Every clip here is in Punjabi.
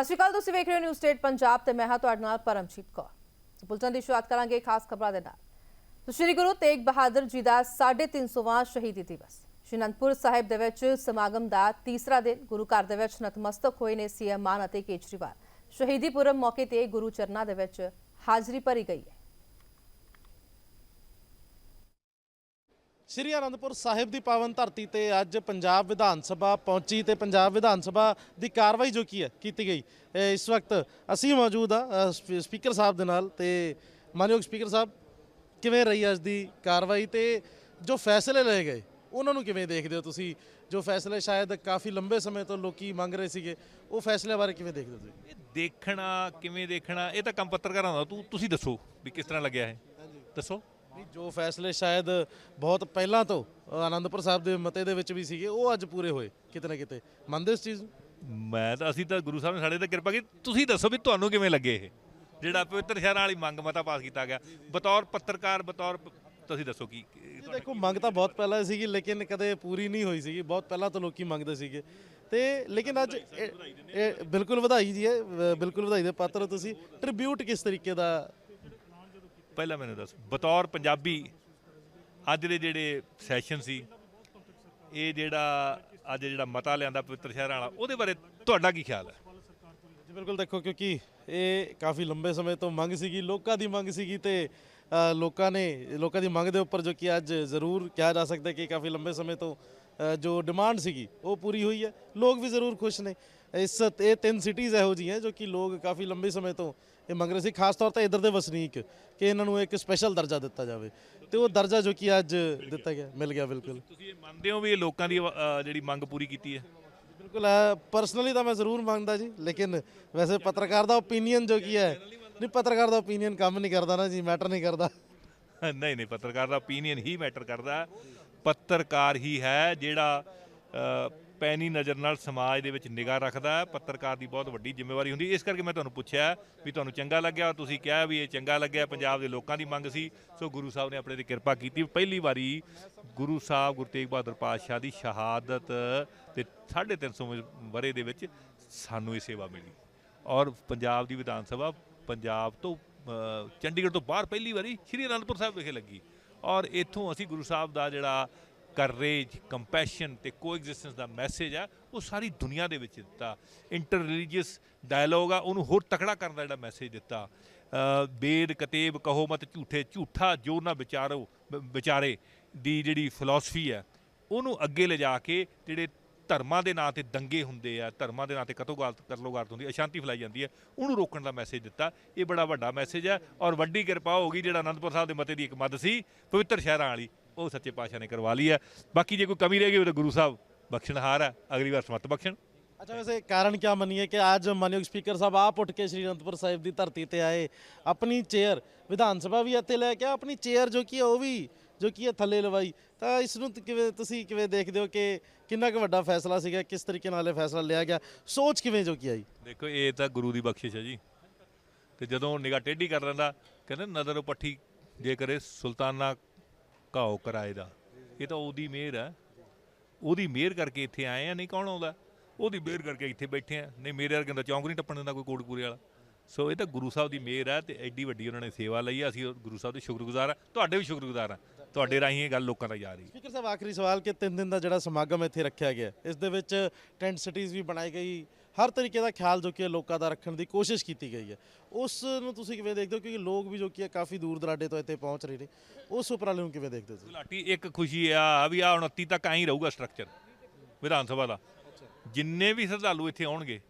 ਸਤਿ ਸ਼੍ਰੀ ਅਕਾਲ, ਤੁਸੀਂ ਵੇਖ ਰਹੇ ਹੋ ਨਿਊਜ਼ ਸਟੇਟ ਪੰਜਾਬ ਤੇ ਮੈਂ ਹਾਂ ਤੁਹਾਡੇ ਨਾਲ ਪਰਮਜੀਤ ਕੌਰ। ਸੋ ਬੁਲਟਨ ਦੀ ਸ਼ੁਰੂਆਤ ਕਰਾਂਗੇ ਖਾਸ ਖਬਰਾਂ ਦੇ ਨਾਲ। ਸੋ ਸ਼੍ਰੀ ਗੁਰੂ ਤੇਗ ਬਹਾਦਰ ਜੀ ਦਾ 350ਵਾਂ ਸ਼ਹੀਦੀ ਦਿਵਸ। ਸ਼੍ਰੀ ਅਨੰਦਪੁਰ ਸਾਹਿਬ ਦੇ ਵਿੱਚ ਸਮਾਗਮ ਦਾ ਤੀਸਰਾ ਦਿਨ ਗੁਰੂ ਘਰ ਦੇ ਵਿੱਚ ਨਤਮਸਤਕ ਹੋਏ ਨੇ ਸੀਐਮ ਮਾਨ ਅਤੇ ਕੇਜਰੀਵਾਲ। ਸ਼ਹੀਦੀ ਪੁਰਬ ਮੌਕੇ ਤੇ ਗੁਰੂ ਚਰਨਾਂ ਦੇ ਵਿੱਚ ਹਾਜ਼ਰੀ ਭਰੀ ਗਈ ਹੈ। ਸ਼੍ਰੀ ਅਨੰਦਪੁਰ ਸਾਹਿਬ ਦੀ ਪਾਵਨ ਧਰਤੀ ਤੇ ਅੱਜ ਪੰਜਾਬ ਵਿਧਾਨ ਸਭਾ ਪਹੁੰਚੀ ਤੇ ਪੰਜਾਬ ਵਿਧਾਨ ਸਭਾ ਦੀ ਕਾਰਵਾਈ ਜੋ ਕੀ ਹੈ ਕੀਤੀ ਗਈ। ਇਸ ਵਕਤ ਅਸੀਂ ਮੌਜੂਦ ਆ ਸਪੀਕਰ ਸਾਹਿਬ ਦੇ ਨਾਲ ਤੇ ਮਾਨਯੋਗ ਸਪੀਕਰ ਸਾਹਿਬ ਕਿਵੇਂ ਰਹੀ ਅੱਜ ਦੀ ਕਾਰਵਾਈ ਤੇ ਜੋ ਫੈਸਲੇ ਲਏ ਗਏ ਉਹਨਾਂ ਨੂੰ ਕਿਵੇਂ ਦੇਖਦੇ ਹੋ ਤੁਸੀਂ? ਜੋ ਫੈਸਲੇ ਸ਼ਾਇਦ ਕਾਫੀ ਲੰਬੇ ਸਮੇਂ ਤੋਂ ਲੋਕੀ ਮੰਗ ਰਹੇ ਸੀਗੇ ਉਹ ਫੈਸਲੇ ਬਾਰੇ ਕਿਵੇਂ ਦੇਖਦੇ ਹੋ ਤੁਸੀਂ? ਇਹ ਦੇਖਣਾ ਕਿਵੇਂ ਦੇਖਣਾ ਇਹ ਤਾਂ ਕੰਮ ਪੱਤਰਕਾਰਾਂ ਦਾ ਤੂੰ ਤੁਸੀਂ ਦੱਸੋ ਵੀ ਕਿਸ ਤਰ੍ਹਾਂ ਲੱਗਿਆ ਇਹ? ਦੱਸੋ। ਵੀ ਜੋ ਫੈਸਲੇ ਸ਼ਾਇਦ ਬਹੁਤ ਪਹਿਲਾਂ ਤੋਂ ਆਨੰਦਪੁਰ ਸਾਹਿਬ ਦੇ ਮਤੇ ਦੇ ਵਿੱਚ ਵੀ ਸੀਗੇ ਉਹ ਅੱਜ ਪੂਰੇ ਹੋਏ ਕਿਤੇ ਨਾ ਕਿਤੇ। ਮੰਨਦੇ ਇਸ ਚੀਜ਼ ਨੂੰ? ਮੈਂ ਤਾਂ ਅਸੀਂ ਤਾਂ ਗੁਰੂ ਸਾਹਿਬ ਨੇ ਸਾਡੇ ਤੇ ਕਿਰਪਾ ਕੀਤੀ। ਤੁਸੀਂ ਦੱਸੋ ਵੀ ਤੁਹਾਨੂੰ ਕਿਵੇਂ ਲੱਗੇ ਇਹ? ਜਿਹੜਾ ਪਵਿੱਤਰ ਸ਼ਹਿਰਾਂ ਵਾਲੀ ਮੰਗ ਮਤਾ ਪਾਸ ਕੀਤਾ ਗਿਆ। ਬਤੌਰ ਪੱਤਰਕਾਰ ਬਤੌਰ ਤੁਸੀਂ ਦੱਸੋ ਕੀ ਦੇਖੋ ਮੰਗ ਤਾਂ ਬਹੁਤ ਪਹਿਲਾਂ ਸੀਗੀ ਲੇਕਿਨ ਕਦੇ ਪੂਰੀ ਨਹੀਂ ਹੋਈ ਸੀਗੀ। ਬਹੁਤ ਪਹਿਲਾਂ ਤੋਂ ਲੋਕੀ ਮੰਗਦੇ ਸੀਗੇ। ਤੇ ਲੇਕਿਨ ਅੱਜ ਇਹ- ਬਿਲਕੁਲ ਵਧਾਈ ਜੀ ਹੈ ਬਿਲਕੁਲ ਵਧਾਈ ਦੇ ਪਾਤਰ ਤੁਸੀਂ। ਟ੍ਰਿਬਿਊਟ ਕਿਸ ਤਰੀਕੇ ਦਾ ਪਹਿਲਾਂ ਮੈਨੂੰ ਦੱਸ, ਬਤੌਰ ਪੰਜਾਬੀ ਅੱਜ ਦੇ ਜਿਹੜੇ ਸੈਸ਼ਨ ਸੀ, ਇਹ ਜਿਹੜਾ ਅੱਜ ਜਿਹੜਾ ਮਤਾ ਲਿਆਂਦਾ ਪਵਿੱਤਰ ਸ਼ਹਿਰ ਵਾਲਾ, ਉਹਦੇ ਬਾਰੇ ਤੁਹਾਡਾ ਕੀ ਖਿਆਲ ਹੈ? ਜੀ, ਬਿਲਕੁਲ ਦੇਖੋ, ਕਿਉਂਕਿ ਇਹ ਕਾਫੀ ਲੰਬੇ ਸਮੇਂ ਤੋਂ ਮੰਗ ਸੀਗੀ, ਲੋਕਾਂ ਦੀ ਮੰਗ ਸੀਗੀ ਤੇ ਲੋਕਾਂ ਨੇ, ਲੋਕਾਂ ਦੀ ਮੰਗ ਦੇ ਉੱਪਰ ਜੋ ਕਿ ਅੱਜ ਜ਼ਰੂਰ ਕਿਹਾ ਜਾ ਸਕਦਾ ਕਿ ਕਾਫੀ ਲੰਬੇ ਸਮੇਂ ਤੋਂ ਜੋ ਡਿਮਾਂਡ ਸੀਗੀ, ਉਹ ਪੂਰੀ ਹੋਈ ਹੈ। ਲੋਕ ਵੀ ਜ਼ਰੂਰ ਖੁਸ਼ ਨੇ। ਇਸ, ਇਹ ਤਿੰਨ ਸਿਟੀਜ਼ ਇਹੋ ਜਿਹੀਆਂ ਜੋ ਕਿ ਲੋਕ ਕਾਫੀ ਲੰਬੇ ਸਮੇਂ ਤੋਂ ਇਹ ਮੰਗ ਰਹੇ ਸੀ ਖਾਸ ਤੌਰ ਤੇ ਇਧਰ ਦੇ ਵਸਨੀਕ ਕਿ ਇਹਨਾਂ ਨੂੰ ਇੱਕ ਸਪੈਸ਼ਲ ਦਰਜਾ ਦਿੱਤਾ ਜਾਵੇ। ਤੇ ਉਹ ਦਰਜਾ ਜੋ ਕਿ ਅੱਜ ਦਿੱਤਾ ਗਿਆ ਮਿਲ ਗਿਆ ਬਿਲਕੁਲ। ਤੁਸੀਂ ਇਹ ਮੰਨਦੇ ਹੋ ਵੀ ਇਹ ਲੋਕਾਂ ਦੀ ਅ, ਜਿਹੜੀ ਮੰਗ ਪੂਰੀ ਕੀਤੀ ਹੈ? ਬਿਲਕੁਲ ਪਰਸਨਲੀ ਤਾਂ ਮੈਂ ਜ਼ਰੂਰ ਮੰਨਦਾ ਜੀ ਲੇਕਿਨ ਵੈਸੇ ਪੱਤਰਕਾਰ ਦਾ ਓਪੀਨੀਅਨ ਜੋ ਕੀ ਹੈ ਨਹੀਂ ਪੱਤਰਕਾਰ ਦਾ ਓਪੀਨੀਅਨ ਕੰਮ ਨਹੀਂ ਕਰਦਾ ਨਾ ਜੀ ਮੈਟਰ ਨਹੀਂ ਕਰਦਾ। ਨਹੀਂ ਨਹੀਂ ਪੱਤਰਕਾਰ ਦਾ ਓਪੀਨੀਅਨ ਹੀ ਮੈਟਰ ਕਰਦਾ। ਹੈ। ਪੱਤਰਕਾਰ ਹੀ ਹੈ ਜਿਹੜਾ ਅ, ਪੈਣੀ ਨਜ਼ਰ ਨਾਲ ਸਮਾਜ ਦੇ ਵਿੱਚ ਨਿਗਾਹ ਰੱਖਦਾ ਹੈ, ਪੱਤਰਕਾਰ ਦੀ ਬਹੁਤ ਵੱਡੀ ਜ਼ਿੰਮੇਵਾਰੀ ਹੁੰਦੀ ਇਸ ਕਰਕੇ ਮੈਂ ਤੁਹਾਨੂੰ ਪੁੱਛਿਆ ਵੀ ਤੁਹਾਨੂੰ ਚੰਗਾ ਲੱਗਿਆ ਤੁਸੀਂ ਕਿਹਾ ਵੀ ਇਹ ਚੰਗਾ ਲੱਗਿਆ, ਪੰਜਾਬ ਦੇ ਲੋਕਾਂ ਦੀ ਮੰਗ ਸੀ, ਸੋ ਗੁਰੂ ਸਾਹਿਬ ਨੇ ਆਪਣੇ ਤੇ ਕਿਰਪਾ ਕੀਤੀ। ਪਹਿਲੀ ਵਾਰੀ ਗੁਰੂ ਸਾਹਿਬ ਗੁਰੂ ਤੇਗ ਬਹਾਦਰ ਪਾਤਸ਼ਾਹ ਦੀ ਸ਼ਹਾਦਤ ਤੇ 350 ਵਰੇ ਦੇ ਵਿੱਚ ਸਾਨੂੰ ਇਹ ਸੇਵਾ ਮਿਲੀ। ਔਰ ਪੰਜਾਬ ਦੀ ਵਿਧਾਨ ਸਭਾ ਪੰਜਾਬ ਤੋਂ ਚੰਡੀਗੜ੍ਹ ਤੋਂ ਬਾਹਰ ਪਹਿਲੀ ਵਾਰੀ ਸ਼੍ਰੀ ਅਨੰਦਪੁਰ ਸਾਹਿਬ ਵਿਖੇ ਲੱਗੀ। ਔਰ ਇੱਥੋਂ ਅਸੀਂ ਗੁਰੂ ਸਾਹਿਬ ਦਾ ਜਿਹੜਾ ਕਰੇਜ ਕੰਪੈਸ਼ਨ ਤੇ ਕੋਐਗਜ਼ਿਸਟੈਂਸ ਦਾ ਮੈਸੇਜ ਆ ਉਹ ਸਾਰੀ ਦੁਨੀਆ ਦੇ ਵਿੱਚ ਦਿੱਤਾ। ਇੰਟਰ ਰਿਲੀਜੀਅਸ ਡਾਇਲੋਗ ਆ ਉਹਨੂੰ ਹੋਰ ਤਕੜਾ ਕਰਨ ਦਾ ਜਿਹੜਾ ਮੈਸੇਜ ਦਿੱਤਾ। ਅ, ਵੇਦ ਕਤੇਬ ਕਹੋ ਮਤ ਝੂਠੇ ਝੂਠਾ ਜੋ ਨਾ ਵਿਚਾਰੋ ਵਿਚਾਰੇ ਦੀ ਜਿਹੜੀ ਫਿਲਾਸਫੀ ਹੈ ਉਹਨੂੰ ਅੱਗੇ ਲਿਜਾ ਕੇ ਜਿਹੜੇ ਧਰਮਾਂ ਦੇ ਨਾਂ ਤੇ ਦੰਗੇ ਹੁੰਦੇ ਆ ਧਰਮਾਂ ਦੇ ਨਾਂ ਤੇ ਕਤੋਗਾਲਤ ਕਰਲੋਗਾਲਤ ਹੁੰਦੀ ਹੈ ਅਸ਼ਾਂਤੀ ਫੈਲਾਈ ਜਾਂਦੀ ਹੈ ਉਹਨੂੰ ਰੋਕਣ ਦਾ ਮੈਸੇਜ ਦਿੱਤਾ। ਇਹ ਬੜਾ ਵੱਡਾ ਮੈਸੇਜ ਹੈ ਔਰ ਵੱਡੀ ਕਿਰਪਾ ਹੋ ਗਈ ਜਿਹੜਾ ਅਨੰਦਪੁਰ ਸਾਹਿਬ ਦੇ ਮਤੇ ਦੀ ਇੱਕ ਮੱਦ ਸੀ ਪਵਿੱਤਰ ਸ਼ਹਿਰਾਂ ਵਾਲੀ। ਉਹ ਸੱਚੇ ਪਾਤਸ਼ਾਹ ਨੇ ਕਰਵਾ ਲਈ ਹੈ। ਬਾਕੀ ਜੇ ਕੋਈ ਕਮੀ ਰਹਿ ਗਈ ਉਹ ਤਾਂ ਗੁਰੂ ਸਾਹਿਬ ਬਖਸ਼ਣਹਾਰ ਹੈ। ਅਗਲੀ ਵਾਰ ਸਮਤ ਬਖਸ਼ਣ। ਅੱਛਾ ਵੈਸੇ ਕਾਰਨ ਕੀ ਮੰਨੀਏ ਕਿ ਅੱਜ ਮਾਨਯੋਗ ਸਪੀਕਰ ਸਾਹਿਬ ਆਪ ਉੱਠ ਕੇ ਸ਼੍ਰੀ ਅਨੰਦਪੁਰ ਸਾਹਿਬ ਦੀ ਧਰਤੀ ਤੇ ਆਏ। ਆਪਣੀ ਚੇਅਰ ਵਿਧਾਨ ਸਭਾ ਵੀ ਇੱਥੇ ਲੈ ਕੇ ਆਪਣੀ ਚੇਅਰ ਜੋ ਕੀ ਉਹ ਵੀ ਜੋ ਕੀ ਹੈ ਥੱਲੇ ਲਵਾਈ। ਤਾਂ ਇਸ ਨੂੰ ਕਿਵੇਂ ਤੁਸੀਂ ਕਿਵੇਂ ਦੇਖਦੇ ਹੋ ਕਿ ਕਿੰਨਾ ਕੁ ਵੱਡਾ ਫੈਸਲਾ ਸੀਗਾ ਕਿਸ ਤਰੀਕੇ ਨਾਲ ਇਹ ਫੈਸਲਾ ਲਿਆ ਗਿਆ? ਸੋਚ ਕਿਵੇਂ ਜੋ ਕੀ ਆਈ? ਦੇਖੋ ਇਹ ਤਾਂ ਗੁਰੂ ਦੀ ਬਖਸ਼ਿਸ਼ ਹੈ ਜੀ। ਤੇ ਜਦੋਂ ਨਿਗਾਹ ਟੇਢੀ ਕਰ ਲੈਂਦਾ ਕਹਿੰਦੇ ਨਜ਼ਰ ਪੱਠੀ ਜੇ ਕਰੇ ਸੁਲਤਾਨਾ ਘਾਓ ਕਰਾਏ ਦਾ। ਇਹ ਤਾਂ ਉਹਦੀ ਮਿਹਰ ਹੈ। ਉਹਦੀ ਮਿਹਰ ਕਰਕੇ ਇੱਥੇ ਆਏ ਆ, ਨਹੀਂ ਕੌਣ ਆਉਂਦਾ? ਉਹਦੀ ਮਿਹਰ ਕਰਕੇ ਇੱਥੇ ਬੈਠੇ ਆ। ਨਹੀਂ, ਮੇਰੇ ਵਰਗੇ ਦਾ ਚੌਂਕ ਨਹੀਂ ਟੱਪਣ ਦਿੰਦਾ ਕੋਈ ਕੋਟਪੂਰੇ ਵਾਲਾ। ਸੋ ਇਹ ਤਾਂ ਗੁਰੂ ਸਾਹਿਬ ਦੀ ਮਿਹਰ ਹੈ ਤੇ ਐਡੀ ਵੱਡੀ ਉਹਨਾਂ ਨੇ ਸੇਵਾ ਲਈ ਆ। ਅਸੀਂ ਗੁਰੂ ਸਾਹਿਬ ਦੇ ਸ਼ੁਕਰਗੁਜ਼ਾਰ ਆ। ਤੁਹਾਡੇ ਵੀ ਸ਼ੁਕਰਗੁਜ਼ਾਰ ਆ। ਤੁਹਾਡੇ ਰਾਹੀਂ ਇਹ ਗੱਲ ਲੋਕਾਂ ਤੱਕ ਜਾ ਰਹੀ ਹੈ। ਸਪੀਕਰ ਸਾਹਿਬ, ਆਖਰੀ ਸਵਾਲ ਕਿ ਤਿੰਨ ਦਿਨ ਦਾ ਜਿਹੜਾ ਸਮਾਗਮ ਇੱਥੇ ਰੱਖਿਆ ਗਿਆ, ਇਸ ਦੇ ਵਿੱਚ ਟੈਂਟ ਸਿਟੀਜ਼ ਵੀ ਬਣਾਈ ਗਈ ਹਰ ਤਰੀਕੇ ਦਾ ਖਿਆਲ ਜੋ ਕਿ ਲੋਕਾਂ ਦਾ ਰੱਖਣ ਦੀ ਕੋਸ਼ਿਸ਼ ਕੀਤੀ ਗਈ ਹੈ। ਉਸ ਨੂੰ ਤੁਸੀਂ ਕਿਵੇਂ ਦੇਖਦੇ ਹੋ? ਕਿਉਂਕਿ ਲੋਕ ਵੀ ਜੋ ਕਿ ਹੈ ਕਾਫੀ ਦੂਰ ਦਰਾਡੇ ਤੋਂ ਇੱਥੇ ਪਹੁੰਚ ਰਹੇ ਨੇ। ਉਸ ਉਪਰਾਲੇ ਨੂੰ ਕਿਵੇਂ ਦੇਖਦੇ ਹੋ ਤੁਸੀਂ? ਗੁਲਾਟੀ ਇੱਕ ਖੁਸ਼ੀ ਆ ਵੀ ਆ 29 ਤੱਕ ਐਂ ਰਹੂਗਾ ਸਟਰਕਚਰ ਵਿਧਾਨ ਸਭਾ ਦਾ। ਜਿੰਨੇ ਵੀ ਸ਼ਰਧਾਲੂ ਇੱਥੇ ਆਉਣਗੇ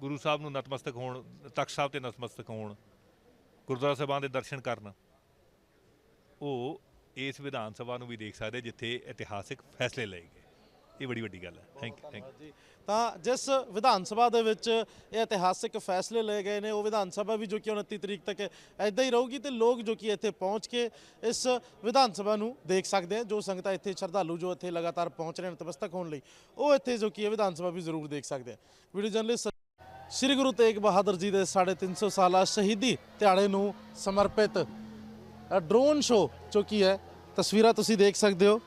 ਗੁਰੂ ਸਾਹਿਬ ਨੂੰ ਨਤਮਸਤਕ ਹੋਣ ਤਖਤ ਸਾਹਿਬ ਤੇ ਨਤਮਸਤਕ ਹੋਣ ਗੁਰਦੁਆਰਾ ਸਾਹਿਬਾਨ ਦੇ ਦਰਸ਼ਨ ਕਰਨ ਉਹ ਇਸ ਵਿਧਾਨ ਸਭਾ ਨੂੰ ਵੀ ਦੇਖ ਸਕਦੇ ਜਿੱਥੇ ਇਤਿਹਾਸਿਕ ਫੈਸਲੇ ਲਏ ਗਏ। ਇਹ ਬੜੀ ਵੱਡੀ ਗੱਲ ਹੈ। ਥੈਂਕ ਯੂ ਥੈਂਕ ਯੂ ਜੀ। ਤਾਂ ਜਿਸ ਵਿਧਾਨ ਸਭਾ ਦੇ ਵਿੱਚ ਇਹ ਇਤਿਹਾਸਿਕ ਫੈਸਲੇ ਲਏ ਗਏ ਨੇ ਉਹ ਵਿਧਾਨ ਸਭਾ ਵੀ ਜੋ ਕਿ 29 ਤਰੀਕ ਤੱਕ ਐਦਾਂ ਹੀ ਰਹੂਗੀ ਤੇ ਲੋਕ ਜੋ ਕਿ ਇੱਥੇ ਪਹੁੰਚ ਕੇ ਇਸ ਵਿਧਾਨ ਸਭਾ ਨੂੰ ਦੇਖ ਸਕਦੇ ਆ ਜੋ ਸੰਗਤਾਂ ਇੱਥੇ ਸ਼ਰਧਾਲੂ ਜੋ ਇੱਥੇ ਲਗਾਤਾਰ ਪਹੁੰਚ ਰਹੇ ਨੇ ਨਤਮਸਤਕ ਹੋਣ ਲਈ ਉਹ ਇੱਥੇ ਜੋ ਕਿ ਇਹ ਵਿਧਾਨ ਸਭਾ ਵੀ ਜ਼ਰੂਰ ਦੇਖ ਸਕਦੇ ਆ। ਵੀਡੀਓ ਜਰਨਲਿਸਟ ਸ੍ਰੀ ਗੁਰੂ ਤੇਗ ਬਹਾਦਰ ਜੀ ਦੇ 350 ਸਾਲਾ ਸ਼ਹੀਦੀ ਦਿਹਾੜੇ ਨੂੰ ਸਮਰਪਿਤ ਡਰੋਨ ਸ਼ੋ ਜੋ ਕੀ ਹੈ ਤਸਵੀਰਾਂ ਤੁਸੀਂ ਦੇਖ ਸਕਦੇ ਹੋ।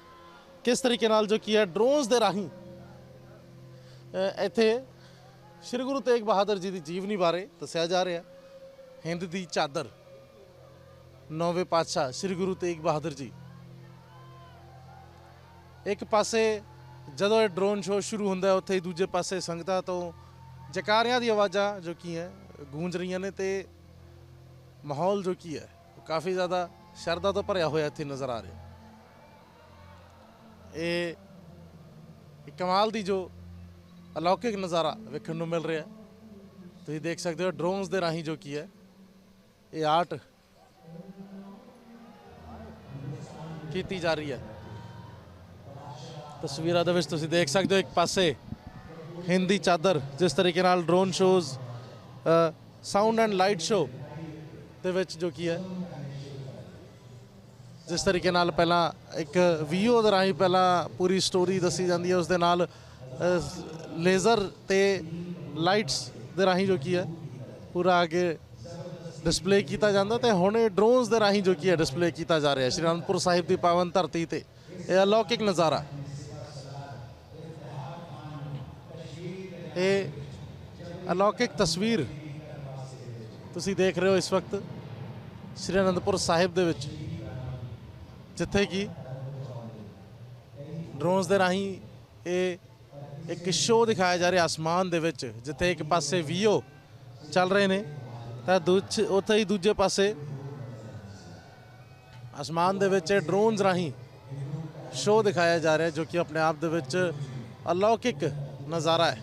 ਕਿਸ ਤਰੀਕੇ ਨਾਲ ਜੋ ਕੀ ਹੈ ਡਰੋਨਸ ਦੇ ਰਾਹੀਂ ਇੱਥੇ ਸ੍ਰੀ ਗੁਰੂ ਤੇਗ ਬਹਾਦਰ ਜੀ ਦੀ ਜੀਵਨੀ ਬਾਰੇ ਦੱਸਿਆ ਜਾ ਰਿਹਾ। ਹਿੰਦ ਦੀ ਚਾਦਰ, ਨੌਵੇਂ ਪਾਤਸ਼ਾਹ ਸ੍ਰੀ ਗੁਰੂ ਤੇਗ ਬਹਾਦਰ ਜੀ। ਇੱਕ ਪਾਸੇ ਜਦੋਂ ਇਹ ਡਰੋਨ ਸ਼ੋਅ ਸ਼ੁਰੂ ਹੁੰਦਾ ਉੱਥੇ ਹੀ ਦੂਜੇ ਪਾਸੇ ਸੰਗਤਾਂ ਤੋਂ ਜਕਾਰਿਆਂ ਦੀ ਆਵਾਜ਼ਾਂ ਜੋ ਕੀ ਹੈ, ਗੂੰਜ ਰਹੀਆਂ ਨੇ ਤੇ ਮਾਹੌਲ ਜੋ ਕੀ ਹੈ, ਉਹ ਕਾਫੀ ਜ਼ਿਆਦਾ ਸ਼ਰਧਾ ਤੋਂ ਭਰਿਆ ਹੋਇਆ ਇੱਥੇ ਨਜ਼ਰ ਆ ਰਿਹਾ। ਇਹ ਕਮਾਲ ਦੀ ਜੋ ਅਲੌਕਿਕ ਨਜ਼ਾਰਾ ਵੇਖਣ ਨੂੰ ਮਿਲ ਰਿਹਾ ਤੁਸੀਂ ਦੇਖ ਸਕਦੇ ਹੋ ਡਰੋਨਸ ਦੇ ਰਾਹੀਂ ਜੋ ਕੀ ਹੈ, ਇਹ ਆਰਟ ਕੀਤੀ ਜਾ ਰਹੀ ਹੈ। ਤਸਵੀਰਾਂ ਦੇ ਵਿੱਚ ਤੁਸੀਂ ਦੇਖ ਸਕਦੇ ਹੋ ਇੱਕ ਪਾਸੇ ਹਿੰਦੀ ਚਾਦਰ, ਜਿਸ ਤਰੀਕੇ ਨਾਲ drone shows sound and light show ਦੇ ਵਿੱਚ ਜੋ ਕੀ ਹੈ ਜਿਸ ਤਰੀਕੇ ਨਾਲ ਪਹਿਲਾਂ ਇੱਕ ਵੀਓ ਦੇ ਰਾਹੀਂ ਪਹਿਲਾਂ ਪੂਰੀ ਸਟੋਰੀ ਦੱਸੀ ਜਾਂਦੀ ਹੈ ਉਸ ਦੇ ਨਾਲ ਲੇਜ਼ਰ ਤੇ ਲਾਈਟਸ ਦੇ ਰਾਹੀਂ ਜੋ ਕੀ ਹੈ, ਪੂਰਾ ਅੱਗੇ ਡਿਸਪਲੇ ਕੀਤਾ ਜਾਂਦਾ ਤੇ ਹੁਣ ਇਹ ਡਰੋਨਸ ਦੇ ਰਾਹੀਂ ਜੋ ਕੀ ਹੈ ਡਿਸਪਲੇ ਕੀਤਾ ਜਾ ਰਿਹਾ ਹੈ। ਸ਼੍ਰੀ ਅਨੰਦਪੁਰ ਸਾਹਿਬ ਦੀ ਪਾਵਨ ਧਰਤੀ ਤੇ। ਇਹ ਅਲੌਕਿਕ ਨਜ਼ਾਰਾ। ਇਹ ਅਲੌਕਿਕ ਤਸਵੀਰ ਤੁਸੀਂ ਦੇਖ ਰਹੇ ਹੋ ਇਸ ਵਕਤ ਸ਼੍ਰੀ ਅਨੰਦਪੁਰ ਸਾਹਿਬ ਦੇ ਵਿੱਚ। ਜਿੱਥੇ ਕਿ ਡਰੋਨਸ ਦੇ ਰਾਹੀਂ ਇਹ ਇੱਕ ਸ਼ੋਅ ਦਿਖਾਇਆ ਜਾ ਰਿਹਾ ਆਸਮਾਨ ਦੇ ਵਿੱਚ, ਜਿੱਥੇ ਇੱਕ ਪਾਸੇ ਵੀਓ ਚੱਲ ਰਹੇ ਨੇ, ਤਾਂ ਦੂਜ, ਉੱਥੇ ਹੀ ਦੂਜੇ ਪਾਸੇ ਆਸਮਾਨ ਦੇ ਵਿੱਚ ਡਰੋਨਸ ਰਾਹੀਂ ਸ਼ੋਅ ਦਿਖਾਇਆ ਜਾ ਰਿਹਾ, ਜੋ ਕਿ ਆਪਣੇ ਆਪ ਦੇ ਵਿੱਚ ਅਲੌਕਿਕ ਨਜ਼ਾਰਾ ਹੈ।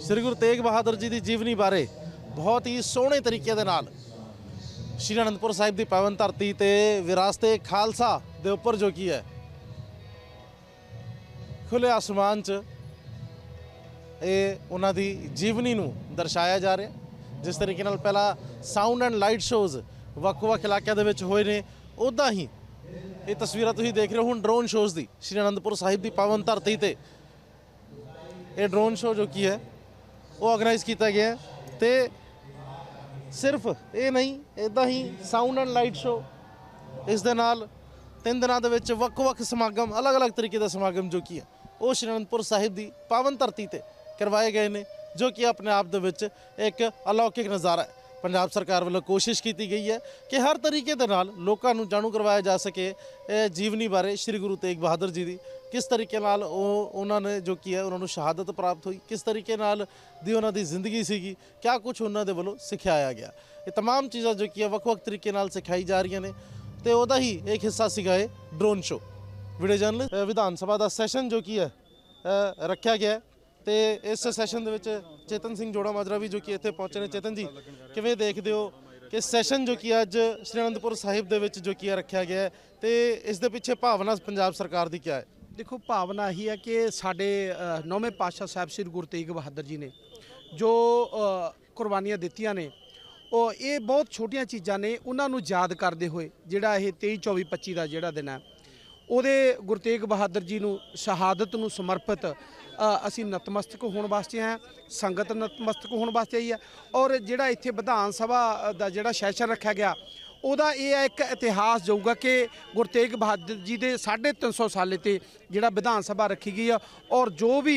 ਸ੍ਰੀ ਗੁਰੂ ਤੇਗ ਬਹਾਦਰ ਜੀ ਦੀ ਜੀਵਨੀ ਬਾਰੇ ਬਹੁਤ ਹੀ ਸੋਹਣੇ ਤਰੀਕੇ ਦੇ ਨਾਲ ਸ਼੍ਰੀ ਅਨੰਦਪੁਰ ਸਾਹਿਬ ਦੀ ਪਾਵਨ ਧਰਤੀ ਤੇ ਵਿਰਾਸਤੇ ਖਾਲਸਾ ਦੇ ਉੱਪਰ ਜੋ ਕੀ ਹੈ ਖੁੱਲੇ ਆਸਮਾਨ 'ਚ ਇਹ ਉਹਨਾਂ ਦੀ ਜੀਵਨੀ ਨੂੰ ਦਰਸਾਇਆ ਜਾ ਰਿਹਾ ਜਿਸ ਤਰੀਕੇ ਨਾਲ ਪਹਿਲਾਂ ਸਾਊਂਡ ਐਂਡ ਲਾਈਟ ਸ਼ੋਜ਼ ਵੱਖ-ਵੱਖ ਇਲਾਕਿਆਂ ਦੇ ਵਿੱਚ ਹੋਏ ਨੇ ਉਦਾਂ ਹੀ ਇਹ ਤਸਵੀਰਾਂ ਤੁਸੀਂ ਦੇਖ ਰਹੇ ਹੋ ਹੁਣ ਡਰੋਨ ਸ਼ੋਜ਼ ਦੀ, ਸ਼੍ਰੀ ਅਨੰਦਪੁਰ ਸਾਹਿਬ ਦੀ ਪਾਵਨ ਧਰਤੀ ਤੇ। ਇਹ ਡਰੋਨ ਸ਼ੋਅ ਜੋ ਕੀ ਹੈ, ਉਹ ਆਰਗੇਨਾਈਜ਼ ਕੀਤਾ ਗਿਆ ਹੈ ਤੇ ਸਿਰਫ ਇਹ ਨਹੀਂ ਇਦਾਂ ਹੀ ਸਾਊਂਡ ਐਂਡ ਲਾਈਟ ਸ਼ੋਅ ਇਸ ਦੇ ਨਾਲ ਤਿੰਨ ਦਿਨਾਂ ਦੇ ਵਿੱਚ ਵੱਖ-ਵੱਖ ਸਮਾਗਮ ਅਲੱਗ-ਅਲੱਗ ਤਰੀਕੇ ਦਾ ਸਮਾਗਮ ਜੋ ਕੀ ਹੈ ਉਹ ਸ਼੍ਰੀ ਅਨੰਦਪੁਰ ਸਾਹਿਬ ਦੀ ਪਾਵਨ ਧਰਤੀ ਤੇ ਕਰਵਾਏ ਗਏ ਨੇ, ਜੋ ਕਿ ਆਪਣੇ ਆਪ ਦੇ ਵਿੱਚ ਇੱਕ ਅਲੌਕਿਕ ਨਜ਼ਾਰਾ ਹੈ। ਪੰਜਾਬ ਸਰਕਾਰ ਵੱਲੋਂ ਕੋਸ਼ਿਸ਼ ਕੀਤੀ ਗਈ ਹੈ ਕਿ ਹਰ ਤਰੀਕੇ ਦੇ ਨਾਲ ਲੋਕਾਂ ਨੂੰ ਜਾਣੂ ਕਰਵਾਇਆ ਜਾ ਸਕੇ ਇਹ ਜੀਵਨੀ ਬਾਰੇ ਸ੍ਰੀ ਗੁਰੂ ਤੇਗ ਬਹਾਦਰ ਜੀ ਦੀ ਕਿਸ ਤਰੀਕੇ ਨਾਲ ਉਹ ਉਹਨਾਂ ਨੇ ਜੋ ਕੀ ਹੈ ਉਹਨਾਂ ਨੂੰ ਸ਼ਹਾਦਤ ਪ੍ਰਾਪਤ ਹੋਈ ਕਿਸ ਤਰੀਕੇ ਨਾਲ ਦੀ ਉਹਨਾਂ ਦੀ ਜ਼ਿੰਦਗੀ ਸੀਗੀ ਕਿਆ ਕੁਝ ਉਹਨਾਂ ਦੇ ਵੱਲੋਂ ਸਿਖਾਇਆ ਗਿਆ ਇਹ तमाम ਚੀਜ਼ਾਂ ਜੋ ਕੀ ਹੈ ਵੱਖ-ਵੱਖ ਤਰੀਕੇ ਨਾਲ ਸਿਖਾਈ ਜਾ ਰਹੀਆਂ ਨੇ ਤੇ ਉਹਦਾ ਹੀ ਇੱਕ ਹਿੱਸਾ ਸੀਗਾ ਇਹ drone show video journalist Vidhan Sabha ਦਾ ਸੈਸ਼ਨ ਜੋ ਕੀ ਹੈ ਅ, ਰੱਖਿਆ ਗਿਆ ਹੈ ਤੇ ਇਸ ਸੈਸ਼ਨ ਦੇ ਵਿੱਚ ਚੇਤਨ ਸਿੰਘ ਜੋੜਾ ਮਾਜਰਾ ਵੀ ਜੋ ਕਿ ਇੱਥੇ ਪਹੁੰਚੇ ਨੇ। ਚੇਤਨ ਜੀ, ਕਿਵੇਂ ਦੇਖਦੇ ਹੋ ਕਿ ਸੈਸ਼ਨ ਜੋ ਕਿ ਅੱਜ ਸ੍ਰੀ ਅਨੰਦਪੁਰ ਸਾਹਿਬ ਦੇ ਵਿੱਚ ਜੋ ਕਿ ਹੈ ਰੱਖਿਆ ਗਿਆ ਹੈ ਤੇ ਇਸ ਦੇ ਪਿੱਛੇ ਭਾਵਨਾ ਪੰਜਾਬ ਸਰਕਾਰ ਦੀ ਕੀ ਹੈ? ਦੇਖੋ, ਭਾਵਨਾ ਇਹੀ ਹੈ ਕਿ ਸਾਡੇ ਨੌਵੇਂ ਪਾਤਸ਼ਾਹ ਸਾਹਿਬ ਸ੍ਰੀ ਗੁਰੂ ਤੇਗ ਬਹਾਦਰ ਜੀ ਨੇ ਜੋ ਕੁਰਬਾਨੀਆਂ ਦਿੱਤੀਆਂ ਨੇ, ਉਹ ਇਹ ਬਹੁਤ ਛੋਟੀਆਂ ਚੀਜ਼ਾਂ ਨੇ, ਉਹਨਾਂ ਨੂੰ ਯਾਦ ਕਰਦੇ ਹੋਏ ਜਿਹੜਾ ਇਹ 23 24 25 ਦਾ ਜਿਹੜਾ ਦਿਨ ਹੈ, ਉਹਦੇ ਗੁਰੂ ਤੇਗ ਬਹਾਦਰ ਜੀ ਨੂੰ ਸ਼ਹਾਦਤ ਨੂੰ ਸਮਰਪਿਤ ਅਸੀਂ ਨਤਮਸਤਕ ਹੋਣ ਵਾਸਤੇ ਆਏ ਹਾਂ, ਸੰਗਤ ਨਤਮਸਤਕ ਹੋਣ ਵਾਸਤੇ ਆਈ ਹੈ ਔਰ ਜਿਹੜਾ ਇੱਥੇ ਵਿਧਾਨ ਸਭਾ ਦਾ ਜਿਹੜਾ ਸੈਸ਼ਨ ਰੱਖਿਆ ਗਿਆ, ਉਹਦਾ ਇਹ ਹੈ ਇੱਕ ਇਤਿਹਾਸ ਜਾਊਗਾ ਕਿ ਗੁਰੂ ਤੇਗ ਬਹਾਦਰ ਜੀ ਦੇ 350 ਸਾਲੇ ਤੇ ਜਿਹੜਾ ਵਿਧਾਨ ਸਭਾ ਰੱਖੀ ਗਈ ਆ ਔਰ ਜੋ ਵੀ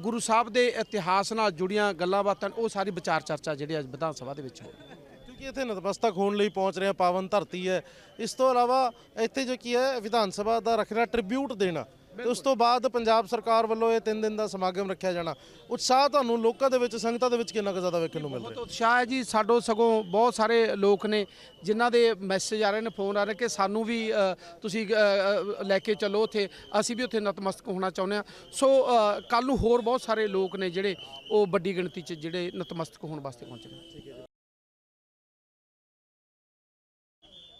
ਗੁਰੂ ਸਾਹਿਬ ਦੇ ਇਤਿਹਾਸ ਨਾਲ ਜੁੜੀਆਂ ਗੱਲਾਂ ਬਾਤਾਂ, ਉਹ ਸਾਰੀ ਵਿਚਾਰ ਚਰਚਾ ਜਿਹੜੀ ਅੱਜ ਵਿਧਾਨ ਸਭਾ ਦੇ ਵਿੱਚ ਹੋਈ ਕਿਉਂਕਿ ਇੱਥੇ ਨਤਮਸਤਕ ਹੋਣ ਲਈ ਪਹੁੰਚ ਰਹੇ ਹਾਂ, ਪਾਵਨ ਧਰਤੀ ਹੈ। ਇਸ ਤੋਂ ਇਲਾਵਾ ਇੱਥੇ ਜੋ ਕੀ ਹੈ, ਵਿਧਾਨ ਸਭਾ ਦਾ ਰੱਖਣਾ ਟ੍ਰਿਬਿਊਟ ਦੇਣਾ। ਤੇ ਉਸ ਤੋਂ ਬਾਅਦ ਪੰਜਾਬ ਸਰਕਾਰ ਵੱਲੋਂ ਇਹ 3 ਦਿਨ ਦਾ ਸਮਾਗਮ ਰੱਖਿਆ ਜਾਣਾ। ਉਤਸ਼ਾਹ ਤੁਹਾਨੂੰ ਲੋਕਾਂ ਦੇ ਵਿੱਚ ਸੰਗਤਾਂ ਦੇ ਵਿੱਚ ਕਿੰਨਾ ਕੁ ਜ਼ਿਆਦਾ ਵੇਖਣ ਨੂੰ ਮਿਲ ਬਹੁਤ ਰਿਹਾ ਉਤਸ਼ਾਹ ਹੈ ਜੀ। ਸਾਡੋ ਸਗੋਂ ਬਹੁਤ ਸਾਰੇ ਲੋਕ ਨੇ ਜਿਨ੍ਹਾਂ ਦੇ ਮੈਸੇਜ ਆ ਰਹੇ ਨੇ ਫੋਨ ਆ ਰਹੇ ਕਿ ਸਾਨੂੰ ਵੀ ਤੁਸੀਂ ਲੈ ਕੇ ਚੱਲੋ ਉੱਥੇ। ਅਸੀਂ ਵੀ ਉੱਥੇ ਨਤਮਸਤਕ ਹੋਣਾ ਚਾਹੁੰਦੇ ਆ ਸੋ ਕੱਲ ਨੂੰ ਹੋਰ ਬਹੁਤ ਸਾਰੇ ਲੋਕ ਨੇ ਜਿਹੜੇ ਉਹ ਵੱਡੀ ਗਿਣਤੀ 'ਚ ਜਿਹੜੇ ਨਤਮਸਤਕ ਹੋਣ ਵਾਸਤੇ ਪਹੁੰਚੇ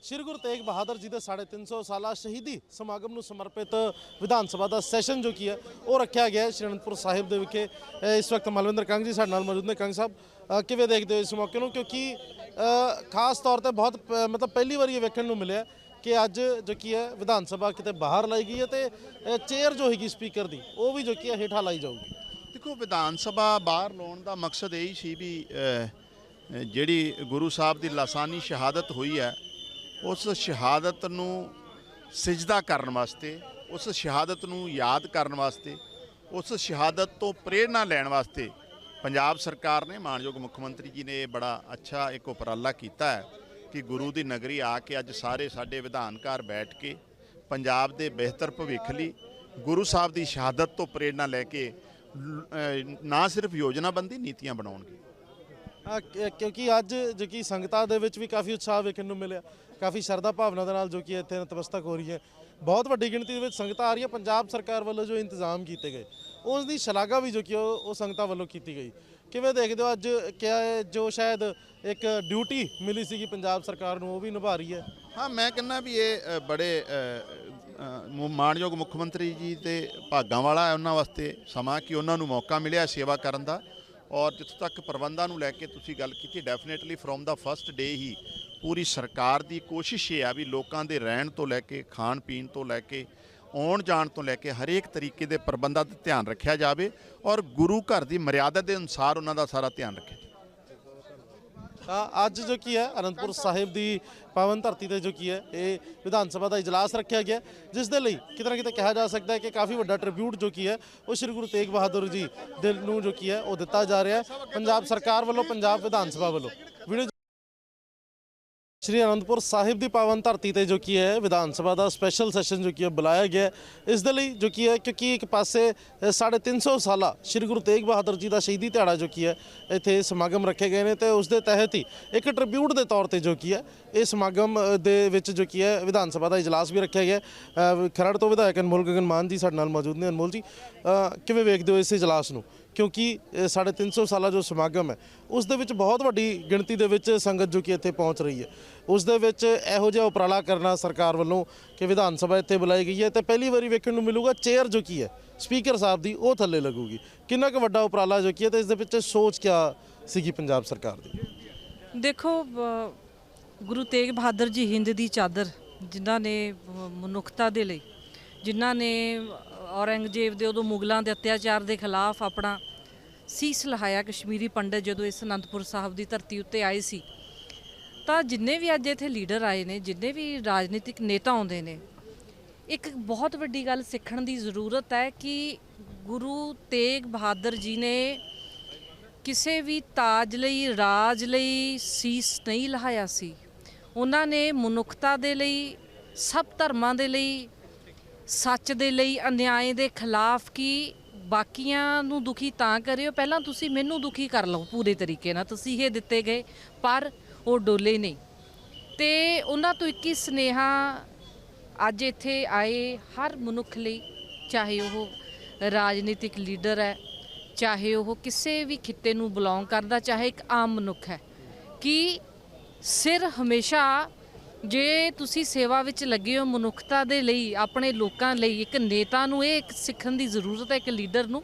ਸ਼੍ਰੀ ਗੁਰੂ ਤੇਗ ਬਹਾਦਰ ਜੀ ਦੇ 350 ਸਾਲਾ ਸ਼ਹੀਦੀ ਸਮਾਗਮ ਨੂੰ ਸਮਰਪਿਤ ਵਿਧਾਨ ਸਭਾ ਦਾ ਸੈਸ਼ਨ ਜੋ ਕੀ ਹੈ, ਉਹ ਰੱਖਿਆ ਗਿਆ ਸ਼੍ਰੀ ਅਨੰਦਪੁਰ ਸਾਹਿਬ ਦੇ ਵਿਖੇ। ਇਸ ਵਕਤ ਮਲਵਿੰਦਰ ਕੰਗ ਜੀ ਸਾਡੇ ਨਾਲ ਮੌਜੂਦ ਨੇ। ਕੰਗ ਸਾਹਿਬ ਕਿਵੇਂ ਦੇਖਦੇ ਹੋ ਇਸ ਮੌਕੇ ਨੂੰ? ਕਿਉਂਕਿ ਖਾਸ ਤੌਰ ਤੇ ਬਹੁਤ ਮਤਲਬ ਪਹਿਲੀ ਵਾਰ ਇਹ ਵੇਖਣ ਨੂੰ ਮਿਲਿਆ ਕਿ ਅੱਜ ਜੋ ਕੀ ਹੈ, ਵਿਧਾਨ ਸਭਾ ਕਿਤੇ ਬਾਹਰ ਲਾਈ ਗਈ ਹੈ ਤੇ ਚੇਅਰ ਜੋ ਹੈਗੀ ਸਪੀਕਰ ਦੀ, ਉਹ ਵੀ ਜੋ ਕੀ ਹੈ ਹੇਠਾਂ ਲਾਈ ਜਾਊਗੀ। ਦੇਖੋ, ਵਿਧਾਨ ਸਭਾ ਬਾਹਰ ਲਾਉਣ ਦਾ ਮਕਸਦ ਇਹੀ ਸੀ ਵੀ ਜਿਹੜੀ ਗੁਰੂ ਸਾਹਿਬ ਦੀ ਲਾਸਾਨੀ ਸ਼ਹਾਦਤ ਹੋਈ ਹੈ ਉਸ ਸ਼ਹਾਦਤ ਨੂੰ ਸਿਜਦਾ ਕਰਨ ਵਾਸਤੇ, ਉਸ ਸ਼ਹਾਦਤ ਨੂੰ ਯਾਦ ਕਰਨ ਵਾਸਤੇ, ਉਸ ਸ਼ਹਾਦਤ ਤੋਂ ਪ੍ਰੇਰਣਾ ਲੈਣ ਵਾਸਤੇ ਪੰਜਾਬ ਸਰਕਾਰ ਨੇ ਮਾਨਯੋਗ ਮੁੱਖ ਮੰਤਰੀ ਜੀ ਨੇ ਇਹ ਬੜਾ ਅੱਛਾ ਇੱਕ ਉਪਰਾਲਾ ਕੀਤਾ ਹੈ ਕਿ ਗੁਰੂ ਦੀ ਨਗਰੀ ਆ ਕੇ ਅੱਜ ਸਾਰੇ ਸਾਡੇ ਵਿਧਾਨਕਾਰ ਬੈਠ ਕੇ ਪੰਜਾਬ ਦੇ ਬਿਹਤਰ ਭਵਿੱਖ ਲਈ ਗੁਰੂ ਸਾਹਿਬ ਦੀ ਸ਼ਹਾਦਤ ਤੋਂ ਪ੍ਰੇਰਣਾ ਲੈ ਕੇ ਨਾ ਸਿਰਫ ਯੋਜਨਾਬੰਦੀ ਨੀਤੀਆਂ ਬਣਾਉਣਗੇ ਕਿਉਂਕਿ ਅੱਜ ਜੋ ਕਿ ਸੰਗਤਾਂ ਦੇ ਵਿੱਚ ਵੀ ਕਾਫੀ ਉਤਸ਼ਾਹ ਵੇਖਣ ਨੂੰ ਮਿਲਿਆ, ਕਾਫੀ ਸ਼ਰਧਾ ਭਾਵਨਾ ਦੇ ਨਾਲ ਜੋ ਕਿ ਇੱਥੇ ਨਤਮਸਤਕ ਹੋ ਰਹੀ ਹੈ। ਬਹੁਤ ਵੱਡੀ ਗਿਣਤੀ ਦੇ ਵਿੱਚ ਸੰਗਤਾਂ ਆ ਰਹੀਆਂ, ਪੰਜਾਬ ਸਰਕਾਰ ਵੱਲੋਂ ਜੋ ਇੰਤਜ਼ਾਮ ਕੀਤੇ ਗਏ, ਉਸ ਦੀ ਸ਼ਲਾਘਾ ਵੀ ਜੋ ਕਿ ਉਹ ਉਹ ਸੰਗਤਾਂ ਵੱਲੋਂ ਕੀਤੀ ਗਈ। ਕਿਵੇਂ ਦੇਖਦੇ ਹੋ ਅੱਜ ਕਿਆ ਜੋ ਸ਼ਾਇਦ ਇੱਕ ਡਿਊਟੀ ਮਿਲੀ ਸੀਗੀ ਪੰਜਾਬ ਸਰਕਾਰ ਨੂੰ, ਉਹ ਵੀ ਨਿਭਾ ਰਹੀ ਹੈ? ਹਾਂ, ਮੈਂ ਕਹਿੰਦਾ ਵੀ ਇਹ ਬੜੇ ਮਾਣਯੋਗ ਮੁੱਖ ਮੰਤਰੀ ਜੀ ਤੇ ਭਾਗਾਂ ਵਾਲਾ ਹੈ ਉਹਨਾਂ ਵਾਸਤੇ ਸਮਾਂ, ਕਿ ਉਹਨਾਂ ਨੂੰ ਮੌਕਾ ਮਿਲਿਆ ਸੇਵਾ ਕਰਨ ਦਾ। ਔਰ ਜਿੱਥੋਂ ਤੱਕ ਪ੍ਰਬੰਧਾਂ ਨੂੰ ਲੈ ਕੇ ਤੁਸੀਂ ਗੱਲ ਕੀਤੀ definitely from the first day ਹੀ ਪੂਰੀ ਸਰਕਾਰ ਦੀ ਕੋਸ਼ਿਸ਼ ਇਹ ਆ ਵੀ ਲੋਕਾਂ ਦੇ ਰਹਿਣ ਤੋਂ ਲੈ ਕੇ, ਖਾਣ ਪੀਣ ਤੋਂ ਲੈ ਕੇ, ਆਉਣ ਜਾਣ ਤੋਂ ਲੈ ਕੇ ਹਰੇਕ ਤਰੀਕੇ ਦੇ ਪ੍ਰਬੰਧਾਂ ਦਾ ਧਿਆਨ ਰੱਖਿਆ ਜਾਵੇ ਔਰ ਗੁਰੂ ਘਰ ਦੀ ਮਰਿਆਦਾ ਦੇ ਅਨੁਸਾਰ ਉਹਨਾਂ ਦਾ ਸਾਰਾ ਧਿਆਨ ਰੱਖਿਆ ਜਾਵੇ। ਅੱਜ ਜੋ ਕੀ ਹੈ, ਅਨੰਦਪੁਰ ਸਾਹਿਬ ਦੀ ਪਾਵਨ ਧਰਤੀ ਤੇ ਜੋ ਕੀ ਹੈ, ਇਹ ਵਿਧਾਨ ਸਭਾ ਦਾ ਇਜਲਾਸ ਰੱਖਿਆ ਗਿਆ। ਜਿਸ ਦੇ ਲਈ ਕਿਤੇ ਨਾ ਕਿਤੇ ਕਿਹਾ ਜਾ ਸਕਦਾ ਹੈ ਕਿ ਕਾਫੀ ਵੱਡਾ ਟ੍ਰਿਬਿਊਟ ਜੋ ਕੀ ਹੈ, ਉਹ ਸ੍ਰੀ ਗੁਰੂ ਤੇਗ ਬਹਾਦਰ ਜੀ ਦਿਲ ਨੂੰ ਜੋ ਕੀ ਹੈ, ਉਹ ਦਿੱਤਾ ਜਾ ਰਿਹਾ ਹੈ। ਪੰਜਾਬ ਸਰਕਾਰ ਵੱਲੋਂ, ਪੰਜਾਬ ਵਿਧਾਨ ਸਭਾ ਵੱਲੋਂ। ਸ਼੍ਰੀ ਅਨੰਦਪੁਰ ਸਾਹਿਬ ਦੀ ਪਾਵਨ ਧਰਤੀ ਤੇ ਜੋ ਕੀ ਹੈ ਵਿਧਾਨ ਸਭਾ ਦਾ ਸਪੈਸ਼ਲ ਸੈਸ਼ਨ ਜੋ ਕੀ ਹੈ ਬੁਲਾਇਆ ਗਿਆ ਇਸ ਦੇ ਲਈ ਜੋ ਕੀ ਹੈ ਕਿਉਂਕਿ ਇੱਕ ਪਾਸੇ ਅ, ਸਾਢੇ 350 ਸਾਲਾ ਸ਼੍ਰੀ ਗੁਰੂ ਤੇਗ ਬਹਾਦਰ ਜੀ ਦਾ ਸ਼ਹੀਦੀ ਦਿਹਾੜਾ ਜੋ ਕੀ ਹੈ ਇੱਥੇ ਸਮਾਗਮ ਰੱਖੇ ਗਏ ਨੇ ਤੇ ਉਸ ਦੇ ਤਹਿਤ ਹੀ ਇੱਕ ਟ੍ਰਿਬਿਊਟ ਦੇ ਤੌਰ ਤੇ ਜੋ ਕੀ ਹੈ ਇਹ ਸਮਾਗਮ ਦੇ ਵਿੱਚ ਜੋ ਕੀ ਹੈ ਵਿਧਾਨ ਸਭਾ ਦਾ ਇਜਲਾਸ ਵੀ ਰੱਖਿਆ ਗਿਆ ਖਰੜ ਤੋਂ ਵਿਧਾਇਕ ਅਨਮੋਲ ਗਗਨ ਮਾਨ ਜੀ ਸਾਡੇ ਨਾਲ ਮੌਜੂਦ ਨੇ। ਅਨਮੋਲ ਜੀ ਕਿਵੇਂ ਵੇਖਦੇ ਹੋ ਇਸ ਇਜਲਾਸ ਨੂੰ? ਕਿਉਂਕਿ ਇਹ ਸਾਢੇ 300 ਸਾਲਾ ਜੋ ਸਮਾਗਮ ਹੈ, ਉਸ ਦੇ ਵਿੱਚ ਬਹੁਤ ਵੱਡੀ ਗਿਣਤੀ ਦੇ ਵਿੱਚ ਸੰਗਤ ਜੋ ਕਿ ਇੱਥੇ ਪਹੁੰਚ ਰਹੀ ਹੈ। ਉਸ ਦੇ ਵਿੱਚ ਇਹੋ ਜਿਹਾ ਉਪਰਾਲਾ ਕਰਨਾ ਸਰਕਾਰ ਵੱਲੋਂ ਕਿ ਵਿਧਾਨ ਸਭਾ ਇੱਥੇ ਬੁਲਾਈ ਗਈ ਹੈ ਤੇ ਪਹਿਲੀ ਵਾਰੀ ਵੇਖਣ ਨੂੰ ਮਿਲੂਗਾ ਚੇਅਰ ਜੋ ਕੀ ਹੈ, ਸਪੀਕਰ ਸਾਹਿਬ ਦੀ, ਉਹ ਥੱਲੇ ਲੱਗੂਗੀ। ਕਿੰਨਾ ਕੁ ਵੱਡਾ ਉਪਰਾਲਾ ਜੋ ਕੀ ਹੈ ਤੇ ਇਸ ਦੇ ਵਿੱਚ ਸੋਚ ਕਿਆ ਸੀਗੀ ਪੰਜਾਬ ਸਰਕਾਰ ਦੀ? ਦੇਖੋ ਗੁਰੂ ਤੇਗ ਬਹਾਦਰ ਜੀ ਹਿੰਦ ਦੀ ਚਾਦਰ, ਜਿਨ੍ਹਾਂ ਨੇ ਮਨੁੱਖਤਾ ਦੇ ਲਈ, ਜਿਨ੍ਹਾਂ ਨੇ ਔਰੰਗਜ਼ੇਬ ਦੇ ਉਦੋਂ ਮੁਗਲਾਂ ਦੇ ਅਤਿਆਚਾਰ ਦੇ ਖਿਲਾਫ ਆਪਣਾ ਸੀਸ ਲਹਾਇਆ ਕਸ਼ਮੀਰੀ ਪੰਡਤ ਜਦੋਂ ਇਸ ਅਨੰਦਪੁਰ ਸਾਹਿਬ ਦੀ ਧਰਤੀ ਉੱਤੇ ਆਏ ਸੀ। ਤਾਂ ਜਿੰਨੇ ਵੀ ਅੱਜ ਇੱਥੇ ਲੀਡਰ ਆਏ ਨੇ, ਜਿੰਨੇ ਵੀ ਰਾਜਨੀਤਿਕ ਨੇਤਾ ਆਉਂਦੇ ਨੇ, ਇੱਕ ਬਹੁਤ ਵੱਡੀ ਗੱਲ ਸਿੱਖਣ ਦੀ ਜ਼ਰੂਰਤ ਹੈ ਕਿ ਗੁਰੂ ਤੇਗ ਬਹਾਦਰ ਜੀ ਨੇ ਕਿਸੇ ਵੀ ਤਾਜ ਲਈ, ਰਾਜ ਲਈ ਸੀਸ ਨਹੀਂ ਲਹਾਇਆ ਸੀ। ਉਹਨਾਂ ਨੇ ਮਨੁੱਖਤਾ ਦੇ ਲਈ, ਸਭ ਧਰਮਾਂ ਦੇ ਲਈ ਸੱਚ ਦੇ ਲਈ, ਅਨਿਆਏ ਦੇ ਖਿਲਾਫ ਕੀ ਬਾਕੀਆਂ ਨੂੰ ਦੁਖੀ ਤਾਂ ਕਰਿਓ? ਪਹਿਲਾਂ ਤੁਸੀਂ ਮੈਨੂੰ ਦੁਖੀ ਕਰ ਲਓ ਪੂਰੇ ਤਰੀਕੇ ਨਾਲ। ਤੁਸੀਂ ਇਹ ਦਿੱਤੇ ਗਏ, ਪਰ ਉਹ ਡੋਲੇ ਨਹੀਂ। ਤੇ ਉਹਨਾਂ ਤੋਂ 21 ਸਨੇਹਾ ਅੱਜ ਇੱਥੇ ਆਏ ਹਰ ਮਨੁੱਖ ਲਈ, ਚਾਹੇ ਉਹ ਰਾਜਨੀਤਿਕ ਲੀਡਰ ਹੈ, ਚਾਹੇ ਉਹ ਕਿਸੇ ਵੀ ਖਿੱਤੇ ਨੂੰ ਬਿਲੋਂਗ ਕਰਦਾ, ਚਾਹੇ ਇੱਕ ਆਮ ਮਨੁੱਖ ਹੈ, ਕਿ ਸਿਰ ਹਮੇਸ਼ਾ ਜੇ ਤੁਸੀਂ ਸੇਵਾ ਵਿੱਚ ਲੱਗੇ ਹੋ ਮਨੁੱਖਤਾ ਦੇ ਲਈ, ਆਪਣੇ ਲੋਕਾਂ ਲਈ, ਇੱਕ ਨੇਤਾ ਨੂੰ ਇਹ ਇੱਕ ਸਿੱਖਣ ਦੀ ਜ਼ਰੂਰਤ ਹੈ, ਇੱਕ ਲੀਡਰ ਨੂੰ,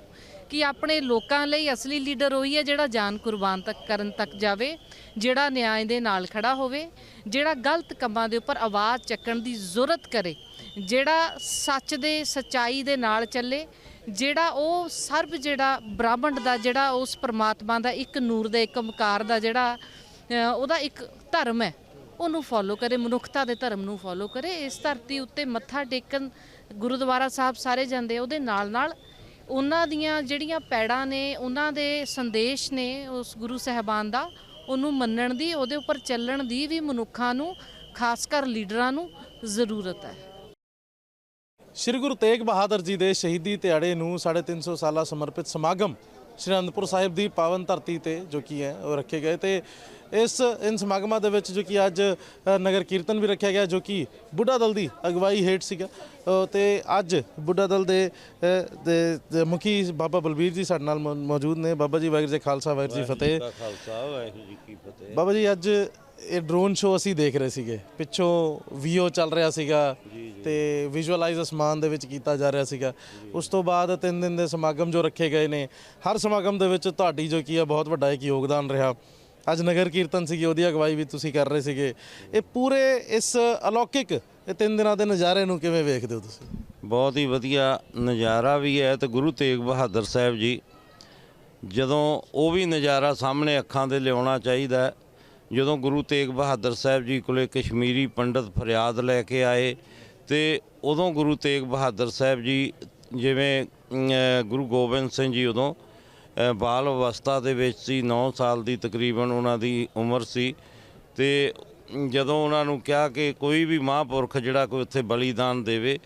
ਕਿ ਆਪਣੇ ਲੋਕਾਂ ਲਈ ਅਸਲੀ ਲੀਡਰ ਉਹੀ ਹੈ ਜਿਹੜਾ ਜਾਨ ਕੁਰਬਾਨ ਤੱਕ, ਕਰਨ ਤੱਕ ਜਾਵੇ, ਜਿਹੜਾ ਨਿਆਂ ਦੇ ਨਾਲ ਖੜਾ ਹੋਵੇ, ਜਿਹੜਾ ਗਲਤ ਕੰਮਾਂ ਦੇ ਉੱਪਰ ਆਵਾਜ਼ ਚੱਕਣ ਦੀ ਜ਼ਰੂਰਤ ਕਰੇ, ਜਿਹੜਾ ਸੱਚ ਦੇ, ਸਚਾਈ ਦੇ ਨਾਲ ਚੱਲੇ, ਜਿਹੜਾ ਉਹ ਸਰਬ ਜਿਹੜਾ ਬ੍ਰਾਹਮਣ ਦਾ, ਜਿਹੜਾ ਉਸ ਪਰਮਾਤਮਾ ਦਾ ਇੱਕ ਨੂਰ ਦਾ, ਇੱਕ ਮਕਾਰ ਦਾ ਜਿਹੜਾ ਉਹਦਾ ਇੱਕ ਧਰਮ ਹੈ। ਉਹਨੂੰ ਫੋਲੋ ਕਰੇ, ਮਨੁੱਖਤਾ ਦੇ ਧਰਮ ਨੂੰ ਫੋਲੋ ਕਰੇ, ਇਸ ਧਰਤੀ ਉੱਤੇ ਮੱਥਾ ਟੇਕਣ ਗੁਰਦੁਆਰਾ ਸਾਹਿਬ ਸਾਰੇ ਜਾਂਦੇ ਉਹਦੇ ਨਾਲ ਨਾਲ ਉਹਨਾਂ ਦੀਆਂ ਜਿਹੜੀਆਂ ਪੈੜਾਂ ਨੇ, ਉਹਨਾਂ ਦੇ ਸੰਦੇਸ਼ ਨੇ ਉਸ ਗੁਰੂ ਸਾਹਿਬਾਨ ਦਾ, ਉਹਨੂੰ ਮੰਨਣ ਦੀ, ਉਹਦੇ ਉੱਪਰ ਚੱਲਣ ਦੀ ਵੀ ਮਨੁੱਖਾਂ ਨੂੰ, ਖਾਸ ਕਰ ਲੀਡਰਾਂ ਨੂੰ ਜ਼ਰੂਰਤ ਹੈ। ਸ਼੍ਰੀ ਗੁਰੂ ਤੇਗ ਬਹਾਦਰ ਜੀ ਦੇ ਸ਼ਹੀਦੀ ਦਿਹਾੜੇ ਨੂੰ 350 ਸਾਲਾ ਸਮਰਪਿਤ ਸਮਾਗਮ ਸ਼੍ਰੀ ਅਨੰਦਪੁਰ ਸਾਹਿਬ ਦੀ ਪਾਵਨ ਧਰਤੀ ਤੇ ਜੋ ਕੀ ਹੈ ਉਹ ਰੱਖੇ ਗਏ ਤੇ ਇਸ ਇਨ ਸਮਾਗਮਾਂ ਦੇ ਵਿੱਚ ਜੋ ਕਿ ਅੱਜ ਨਗਰ ਕੀਰਤਨ ਵੀ ਰੱਖਿਆ ਗਿਆ ਜੋ ਕਿ ਬੁੱਢਾ ਦਲ ਦੀ ਅਗਵਾਈ ਹੇਠ ਸੀਗਾ। ਤੇ ਅੱਜ ਬੁੱਢਾ ਦਲ ਦੇ ਮੁਖੀ ਬਾਬਾ ਬਲਬੀਰ ਜੀ ਸਾਡੇ ਨਾਲ ਮੌਜੂਦ ਨੇ। ਬਾਬਾ ਜੀ ਵਾਹਿਗੁਰੂ ਜੀ ਖਾਲਸਾ ਵਾਹਿਗੁਰੂ ਜੀ ਫਤਿਹ। ਬਾਬਾ ਜੀ ਅੱਜ ਇਹ ਡਰੋਨ ਸ਼ੋ ਅਸੀਂ ਦੇਖ ਰਹੇ ਸੀਗੇ। ਪਿੱਛੋਂ ਵੀਓ ਚੱਲ ਰਿਹਾ ਸੀਗਾ ਤੇ ਵਿਜ਼ੂਅਲਾਈਜ਼ ਅਸਮਾਨ ਦੇ ਵਿੱਚ ਕੀਤਾ ਜਾ ਰਿਹਾ ਸੀਗਾ। ਉਸ ਤੋਂ ਬਾਅਦ ਤਿੰਨ ਦਿਨ ਦੇ ਸਮਾਗਮ ਜੋ ਰੱਖੇ ਗਏ ਨੇ ਹਰ ਸਮਾਗਮ ਦੇ ਵਿੱਚ ਤੁਹਾਡੀ ਜੋ ਕੀ ਹੈ ਬਹੁਤ ਵੱਡਾ ਇੱਕ ਯੋਗਦਾਨ ਰਿਹਾ। ਅੱਜ ਨਗਰ ਕੀਰਤਨ ਸੀਗੀ ਉਹਦੀ ਅਗਵਾਈ ਵੀ ਤੁਸੀਂ ਕਰ ਰਹੇ ਸੀਗੇ। ਇਹ ਪੂਰੇ ਇਸ ਅਲੌਕਿਕ ਇਹ ਤਿੰਨ ਦਿਨਾਂ ਦੇ ਨਜ਼ਾਰੇ ਨੂੰ ਕਿਵੇਂ ਵੇਖਦੇ ਹੋ ਤੁਸੀਂ? ਬਹੁਤ ਹੀ ਵਧੀਆ ਨਜ਼ਾਰਾ ਵੀ ਹੈ ਤੇ ਗੁਰੂ ਤੇਗ ਬਹਾਦਰ ਸਾਹਿਬ ਜੀ ਜਦੋਂ ਉਹ ਵੀ ਨਜ਼ਾਰਾ ਸਾਹਮਣੇ ਅੱਖਾਂ ਦੇ ਲਿਆਉਣਾ ਚਾਹੀਦਾ। ਜਦੋਂ ਗੁਰੂ ਤੇਗ ਬਹਾਦਰ ਸਾਹਿਬ ਜੀ ਕੋਲੇ ਕਸ਼ਮੀਰੀ ਪੰਡਤ ਫਰਿਆਦ ਲੈ ਕੇ ਆਏ ਤੇ ਉਦੋਂ ਗੁਰੂ ਤੇਗ ਬਹਾਦਰ ਸਾਹਿਬ ਜੀ ਜਿਵੇਂ ਗੁਰੂ ਗੋਬਿੰਦ ਸਿੰਘ ਜੀ ਉਦੋਂ ਬਾਲ ਅਵਸਥਾ ਦੇ ਵਿੱਚ ਸੀ 9 ਸਾਲ ਦੀ ਤਕਰੀਬਨ ਉਹਨਾਂ ਦੀ ਉਮਰ ਸੀ ਤੇ ਜਦੋਂ ਉਹਨਾਂ ਨੂੰ ਕਿਹਾ ਕਿ ਕੋਈ ਵੀ ਮਹਾਂਪੁਰਖ ਜਿਹੜਾ ਕੋਈ ਉੱਥੇ ਬਲੀਦਾਨ ਦੇਵੇ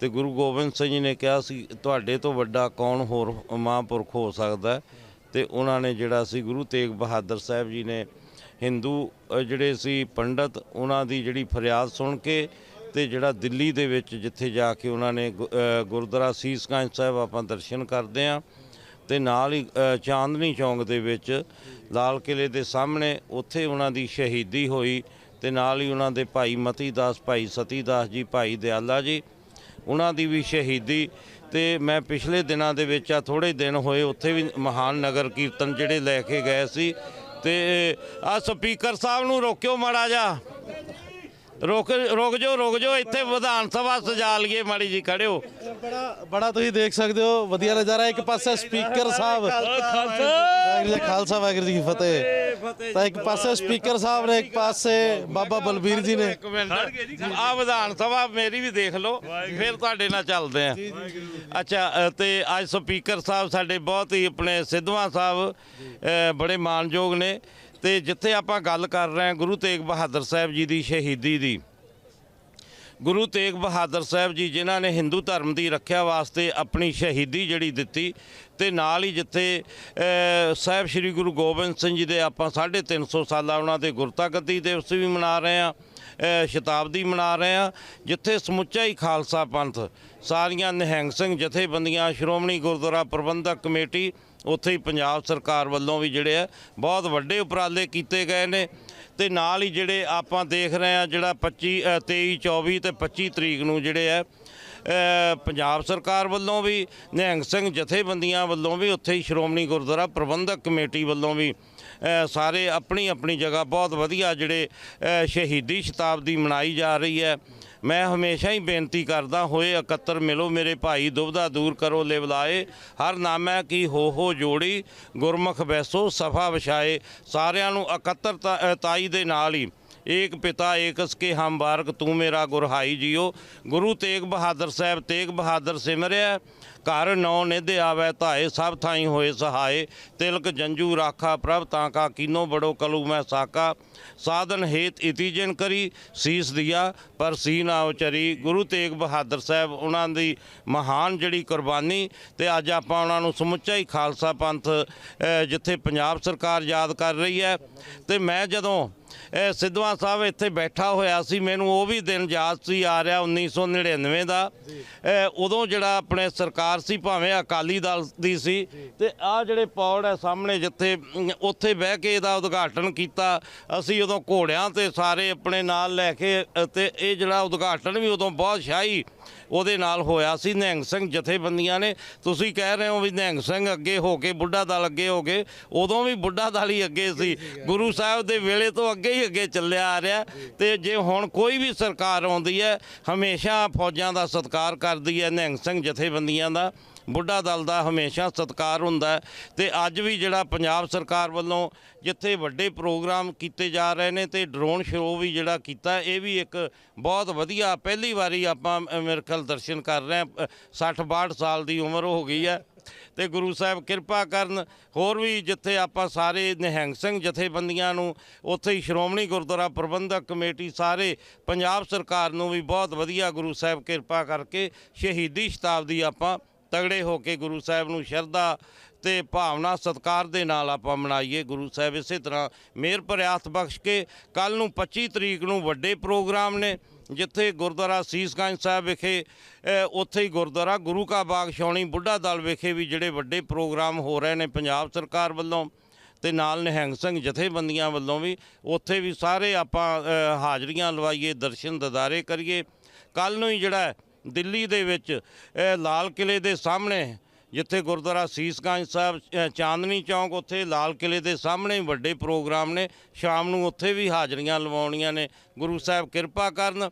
ਤੇ ਗੁਰੂ ਗੋਬਿੰਦ ਸਿੰਘ ਜੀ ਨੇ ਕਿਹਾ ਸੀ, ਤੁਹਾਡੇ ਤੋਂ ਵੱਡਾ ਕੌਣ ਹੋਰ ਮਹਾਂਪੁਰਖ ਹੋ ਸਕਦਾ ਹੈ? ਤੇ ਉਹਨਾਂ ਨੇ ਜਿਹੜਾ ਸੀ, ਗੁਰੂ ਤੇਗ ਬਹਾਦਰ ਸਾਹਿਬ ਜੀ ਨੇ ਹਿੰਦੂ ਜਿਹੜੇ ਸੀ ਪੰਡਤ, ਉਹਨਾਂ ਦੀ ਜਿਹੜੀ ਫਰਿਆਦ ਸੁਣ ਕੇ ਤੇ ਜਿਹੜਾ ਦਿੱਲੀ ਦੇ ਵਿੱਚ ਜਿੱਥੇ ਜਾ ਕੇ ਉਹਨਾਂ ਨੇ ਗੁ- ਗੁਰਦੁਆਰਾ ਸੀਸਗੰਜ ਸਾਹਿਬ ਆਪਾਂ ਦਰਸ਼ਨ ਕਰਦੇ ਆ ਤੇ ਨਾਲ ਹੀ ਚਾਂਦਨੀ ਚੌਂਕ ਦੇ ਵਿੱਚ ਲਾਲ ਕਿਲੇ ਦੇ ਸਾਹਮਣੇ ਉੱਥੇ ਉਹਨਾਂ ਦੀ ਸ਼ਹੀਦੀ ਹੋਈ ਤੇ ਨਾਲ ਹੀ ਉਹਨਾਂ ਦੇ ਭਾਈ ਮਤੀ ਦਾਸ ਭਾਈ ਸਤੀ ਦਾਸ ਜੀ, ਭਾਈ ਦਿਆਲਾ ਜੀ, ਉਹਨਾਂ ਦੀ ਵੀ ਸ਼ਹੀਦੀ ਤੇ ਮੈਂ ਪਿਛਲੇ ਦਿਨਾਂ ਦੇ ਵਿੱਚ ਆ ਥੋੜੇ ਦਿਨ ਹੋਏ ਉੱਥੇ ਵੀ ਮਹਾਨ ਨਗਰ ਕੀਰਤਨ ਜਿਹੜੇ ਲੈ ਕੇ ਗਏ ਸੀ ਤੇ ਆ ਸਪੀਕਰ ਸਾਹਿਬ ਨੂੰ ਰੋਕਿਓ ਮਾੜਾ ਜਾ ਰੁਕ ਰੁਕ ਜਾਓ ਰੁਕ ਜਾਓ ਇੱਥੇ ਵਿਧਾਨ ਸਭਾ ਸਜਾ ਲਈਏ ਮਾੜੀ ਜੀ ਖੜਿਓ। ਬੜਾ ਬੜਾ ਤੁਸੀਂ ਦੇਖ ਸਕਦੇ ਹੋ ਵਧੀਆ ਨਜ਼ਾਰਾ ਇੱਕ ਪਾਸੇ ਸਪੀਕਰ ਸਾਹਿਬ। ਜੀ ਖਾਲਸਾ ਵਾਹਿਗੁਰੂ ਜੀ ਕੀ ਫਤਿਹ। ਤਾਂ ਇੱਕ ਪਾਸੇ ਸਪੀਕਰ ਸਾਹਿਬ ਨੇ ਇੱਕ ਪਾਸੇ ਬਾਬਾ ਬਲਬੀਰ ਜੀ ਨੇ। ਇੱਕ ਆ ਵਿਧਾਨ ਸਭਾ ਮੇਰੀ ਵੀ ਦੇਖ ਲਓ ਫਿਰ ਤੁਹਾਡੇ ਨਾਲ ਚੱਲਦੇ ਆ। ਅੱਛਾ ਅ, ਤੇ ਅੱਜ ਸਪੀਕਰ ਸਾਹਿਬ ਸਾਡੇ ਬਹੁਤ ਹੀ ਆਪਣੇ ਸਿੱਧਵਾਂ ਸਾਹਿਬ ਬੜੇ ਮਾਨਯੋਗ ਨੇ। ਤੇ ਜਿੱਥੇ ਆਪਾਂ ਗੱਲ ਕਰ ਰਹੇ ਹਾਂ ਗੁਰੂ ਤੇਗ ਬਹਾਦਰ ਸਾਹਿਬ ਜੀ ਦੀ ਸ਼ਹੀਦੀ ਦੀ ਗੁਰੂ ਤੇਗ ਬਹਾਦਰ ਸਾਹਿਬ ਜੀ, ਜਿਨ੍ਹਾਂ ਨੇ ਹਿੰਦੂ ਧਰਮ ਦੀ ਰੱਖਿਆ ਵਾਸਤੇ ਆਪਣੀ ਸ਼ਹੀਦੀ ਜਿਹੜੀ ਦਿੱਤੀ ਤੇ ਨਾਲ ਹੀ ਜਿੱਥੇ ਸਾਹਿਬ ਸ੍ਰੀ ਗੁਰੂ ਗੋਬਿੰਦ ਸਿੰਘ ਜੀ ਦੇ ਆਪਾਂ 350 ਸਾਲਾ ਉਹਨਾਂ ਦੇ ਗੁਰਤਾ ਗੱਦੀ ਦਿਵਸ ਵੀ ਮਨਾ ਰਹੇ ਆ ਸ਼ਤਾਬਦੀ ਮਨਾ ਰਹੇ ਆ ਜਿੱਥੇ ਸਮੁੱਚਾ ਹੀ ਖਾਲਸਾ ਪੰਥ ਸਾਰੀਆਂ ਨਿਹੰਗ ਸਿੰਘ ਜਥੇਬੰਦੀਆਂ ਸ਼੍ਰੋਮਣੀ ਗੁਰਦੁਆਰਾ ਪ੍ਰਬੰਧਕ ਕਮੇਟੀ ਉੱਥੇ ਹੀ ਪੰਜਾਬ ਸਰਕਾਰ ਵੱਲੋਂ ਵੀ ਜਿਹੜੇ ਆ ਬਹੁਤ ਵੱਡੇ ਉਪਰਾਲੇ ਕੀਤੇ ਗਏ ਨੇ। ਤੇ ਨਾਲ ਹੀ ਜਿਹੜੇ ਆਪਾਂ ਦੇਖ ਰਹੇ ਆ ਜਿਹੜਾ 25 ਅ, 23 24 ਤੇ 25 ਤਰੀਕ ਨੂੰ ਜਿਹੜੇ ਆ ਪੰਜਾਬ ਸਰਕਾਰ ਵੱਲੋਂ ਵੀ ਨਿਹੰਗ ਸਿੰਘ ਜਥੇਬੰਦੀਆਂ ਵੱਲੋਂ ਵੀ ਉੱਥੇ ਹੀ ਸ਼੍ਰੋਮਣੀ ਗੁਰਦੁਆਰਾ ਪ੍ਰਬੰਧਕ ਕਮੇਟੀ ਵੱਲੋਂ ਵੀ ਸਾਰੇ ਆਪਣੀ ਆਪਣੀ ਜਗ੍ਹਾ ਬਹੁਤ ਵਧੀਆ ਜਿਹੜੇ ਸ਼ਹੀਦੀ ਸ਼ਤਾਬਦੀ ਮਨਾਈ ਜਾ ਰਹੀ ਹੈ। ਮੈਂ ਹਮੇਸ਼ਾ ਹੀ ਬੇਨਤੀ ਕਰਦਾ ਹੋਏ ਇਕੱਤਰ ਮਿਲੋ ਮੇਰੇ ਭਾਈ ਦੁਬਦਾ ਦੂਰ ਕਰੋ ਲਿਵਲਾਏ ਹਰ ਨਾਮੈ ਕੀ ਹੋ ਹੋ ਜੋੜੀ ਗੁਰਮੁਖ ਬੈਸੋ ਸਫਾ ਵਿਛਾਏ। ਸਾਰਿਆਂ ਨੂੰ ਇਕੱਤਰ ਤਾ- ਅ, ਤਾਈ ਦੇ ਨਾਲ ਹੀ। ਏਕ ਪਿਤਾ ਏਕਸ ਕੇ ਹਮ ਬਾਰਕ ਤੂੰ ਮੇਰਾ ਗੁਰਹਾਈ ਜੀਓ। ਗੁਰੂ ਤੇਗ ਬਹਾਦਰ ਸਾਹਿਬ, ਤੇਗ ਬਹਾਦਰ ਸਿਮਰਿਆ, ਘਰ ਨੌ ਨਿਧ ਆਵੈ, ਧਾਏ ਸਭ ਥਾਈ ਹੋਏ ਸਹਾਏ। ਤਿਲਕ ਜੰਜੂ ਰਾਖਾ ਪ੍ਰਭ, ਤਾਂ ਕਾ ਕੀਨੋ ਬੜੋ ਕਲੂ ਮੈਂ ਸਾਕਾ। ਸਾਧਨ ਹੇਤ ਇਤੀ ਜਿਨ ਕਰੀ, ਸੀਸ ਦਿਆ, ਪਰ ਸੀ ਨਾ ਉਚਰੀ। ਗੁਰੂ ਤੇਗ ਬਹਾਦਰ ਸਾਹਿਬ, ਉਹਨਾਂ ਦੀ ਮਹਾਨ ਜਿਹੜੀ ਕੁਰਬਾਨੀ, ਤੇ ਅੱਜ ਆਪਾਂ ਉਹਨਾਂ ਨੂੰ ਸਮੁੱਚਾ ਹੀ ਖਾਲਸਾ ਪੰਥ ਜਿੱਥੇ ਪੰਜਾਬ ਸਰਕਾਰ ਯਾਦ ਕਰ ਰਹੀ ਹੈ। ਤੇ ਮੈਂ ਜਦੋਂ ਸਿੱਧਵਾਂ ਸਾਹਿਬ ਇੱਥੇ ਬੈਠਾ ਹੋਇਆ ਸੀ ਮੈਨੂੰ ਉਹ ਵੀ ਦਿਨ ਯਾਦ ਸੀ ਆ ਰਿਹਾ 1999 ਦਾ। ਉਦੋਂ ਜਿਹੜਾ ਆਪਣੇ ਸਰਕਾਰ ਸੀ ਭਾਵੇਂ ਅਕਾਲੀ ਦਲ ਦੀ ਸੀ ਤੇ ਆ ਜਿਹੜੇ ਪੌੜ ਹੈ ਸਾਹਮਣੇ ਜਿੱਥੇ ਉੱਥੇ ਬਹਿ ਕੇ ਇਹਦਾ ਉਦਘਾਟਨ ਕੀਤਾ ਅਸੀਂ ਉਦੋਂ ਘੋੜਿਆਂ ਤੇ ਸਾਰੇ ਆਪਣੇ ਨਾਲ ਲੈ ਕੇ ਤੇ ਇਹ ਜਿਹੜਾ ਉਦਘਾਟਨ ਵੀ ਉਦੋਂ ਬਹੁਤ ਸ਼ਾਹੀ ਉਹਦੇ ਨਾਲ ਹੋਇਆ ਸੀ ਨਿਹੰਗ ਸਿੰਘ ਜਥੇਬੰਦੀਆਂ ਨੇ। ਤੁਸੀਂ ਕਹਿ ਰਹੇ ਹੋ ਵੀ ਨਿਹੰਗ ਸਿੰਘ ਅੱਗੇ ਹੋ ਕੇ ਬੁੱਢਾ ਦਲ ਅੱਗੇ ਹੋ ਗਏ ਉਦੋਂ ਵੀ ਬੁੱਢਾ ਦਲ ਹੀ ਅੱਗੇ ਸੀ। ਗੁਰੂ ਸਾਹਿਬ ਦੇ ਵੇਲੇ ਤੋਂ ਅੱਗੇ ਹੀ ਅੱਗੇ ਚੱਲਿਆ ਆ ਰਿਹਾ। ਤੇ ਜੇ ਹੁਣ ਕੋਈ ਵੀ ਸਰਕਾਰ ਆਉਂਦੀ ਹੈ ਹਮੇਸ਼ਾ ਫੌਜਾਂ ਦਾ ਸਤਿਕਾਰ ਕਰਦੀ ਹੈ ਨਿਹੰਗ ਸਿੰਘ ਜਥੇਬੰਦੀਆਂ ਦਾ। ਬੁੱਢਾ ਦਲ ਦਾ ਹਮੇਸ਼ਾ ਸਤਿਕਾਰ ਹੁੰਦਾ ਹੈ ਤੇ ਅੱਜ ਵੀ ਜਿਹੜਾ ਪੰਜਾਬ ਸਰਕਾਰ ਵੱਲੋਂ ਜਿੱਥੇ ਵੱਡੇ ਪ੍ਰੋਗਰਾਮ ਕੀਤੇ ਜਾ ਰਹੇ ਨੇ ਤੇ ਡਰੋਨ ਸ਼ੋਅ ਵੀ ਜਿਹੜਾ ਕੀਤਾ ਇਹ ਵੀ ਇੱਕ ਬਹੁਤ ਵਧੀਆ ਪਹਿਲੀ ਵਾਰੀ ਆਪਾਂ ਅ, ਮੇਰੇ ਖਿਆਲ ਦਰਸ਼ਨ ਕਰ ਰਹੇ ਹਾਂ 60 62 ਸਾਲ ਦੀ ਉਮਰ ਹੋ ਗਈ ਹੈ ਤੇ ਗੁਰੂ ਸਾਹਿਬ ਕਿਰਪਾ ਕਰਨ ਹੋਰ ਵੀ ਜਿੱਥੇ ਆਪਾਂ ਸਾਰੇ ਨਿਹੰਗ ਸਿੰਘ ਜਥੇਬੰਦੀਆਂ ਨੂੰ ਉੱਥੇ ਹੀ ਸ਼੍ਰੋਮਣੀ ਗੁਰਦੁਆਰਾ ਪ੍ਰਬੰਧਕ ਕਮੇਟੀ ਸਾਰੇ ਪੰਜਾਬ ਸਰਕਾਰ ਨੂੰ ਵੀ ਬਹੁਤ ਵਧੀਆ ਗੁਰੂ ਸਾਹਿਬ ਕਿਰਪਾ ਕਰਕੇ ਸ਼ਹੀਦੀ ਸ਼ਤਾਬਦੀ ਆਪਾਂ ਤਗੜੇ ਹੋ ਕੇ ਗੁਰੂ ਸਾਹਿਬ ਨੂੰ ਸ਼ਰਧਾ ਤੇ ਭਾਵਨਾ ਸਤਕਾਰ ਦੇ ਨਾਲ ਆਪਾਂ ਮਨਾਈਏ। ਗੁਰੂ ਸਾਹਿਬ ਇਸੇ ਤਰ੍ਹਾਂ ਮਿਹਰ ਪ੍ਰਿਆਤ ਬਖਸ਼ ਕੇ ਕੱਲ ਨੂੰ 25 ਤਰੀਕ ਨੂੰ ਵੱਡੇ ਪ੍ਰੋਗਰਾਮ ਨੇ, ਜਿੱਥੇ ਗੁਰਦੁਆਰਾ ਸੀਸਗੰਜ ਸਾਹਿਬ ਵਿਖੇ ਉੱਥੇ ਹੀ ਗੁਰਦੁਆਰਾ ਗੁਰੂ ਕਾ ਬਾਗ ਛਾਉਣੀ ਬੁੱਢਾ ਦਲ ਵਿਖੇ ਵੀ ਜਿਹੜੇ ਵੱਡੇ ਪ੍ਰੋਗਰਾਮ ਹੋ ਰਹੇ ਨੇ ਪੰਜਾਬ ਸਰਕਾਰ ਵੱਲੋਂ ਤੇ ਨਾਲ ਨਿਹੰਗ ਸਿੰਘ ਜਥੇਬੰਦੀਆਂ ਵੱਲੋਂ ਵੀ, ਉੱਥੇ ਵੀ ਸਾਰੇ ਆਪਾਂ ਹਾਜ਼ਰੀਆਂ ਲਵਾਈਏ ਦਰਸ਼ਨ ਦਦਾਰੇ ਕਰੀਏ। ਕੱਲ ਨੂੰ ਹੀ ਜਿਹੜਾ ਦਿੱਲੀ ਦੇ ਵਿੱਚ ਲਾਲ ਕਿਲੇ ਦੇ ਸਾਹਮਣੇ, ਜਿੱਥੇ ਗੁਰਦੁਆਰਾ ਸੀਸਗੰਜ ਸਾਹਿਬ ਚਾਂਦਨੀ ਚੌਂਕ, ਉੱਥੇ ਲਾਲ ਕਿਲੇ ਦੇ ਸਾਹਮਣੇ ਵੱਡੇ ਪ੍ਰੋਗਰਾਮ ਨੇ, ਸ਼ਾਮ ਨੂੰ ਉੱਥੇ ਵੀ ਹਾਜ਼ਰੀਆਂ ਲਵਾਉਣੀਆਂ ਨੇ। ਗੁਰੂ ਸਾਹਿਬ ਕਿਰਪਾ ਕਰਨ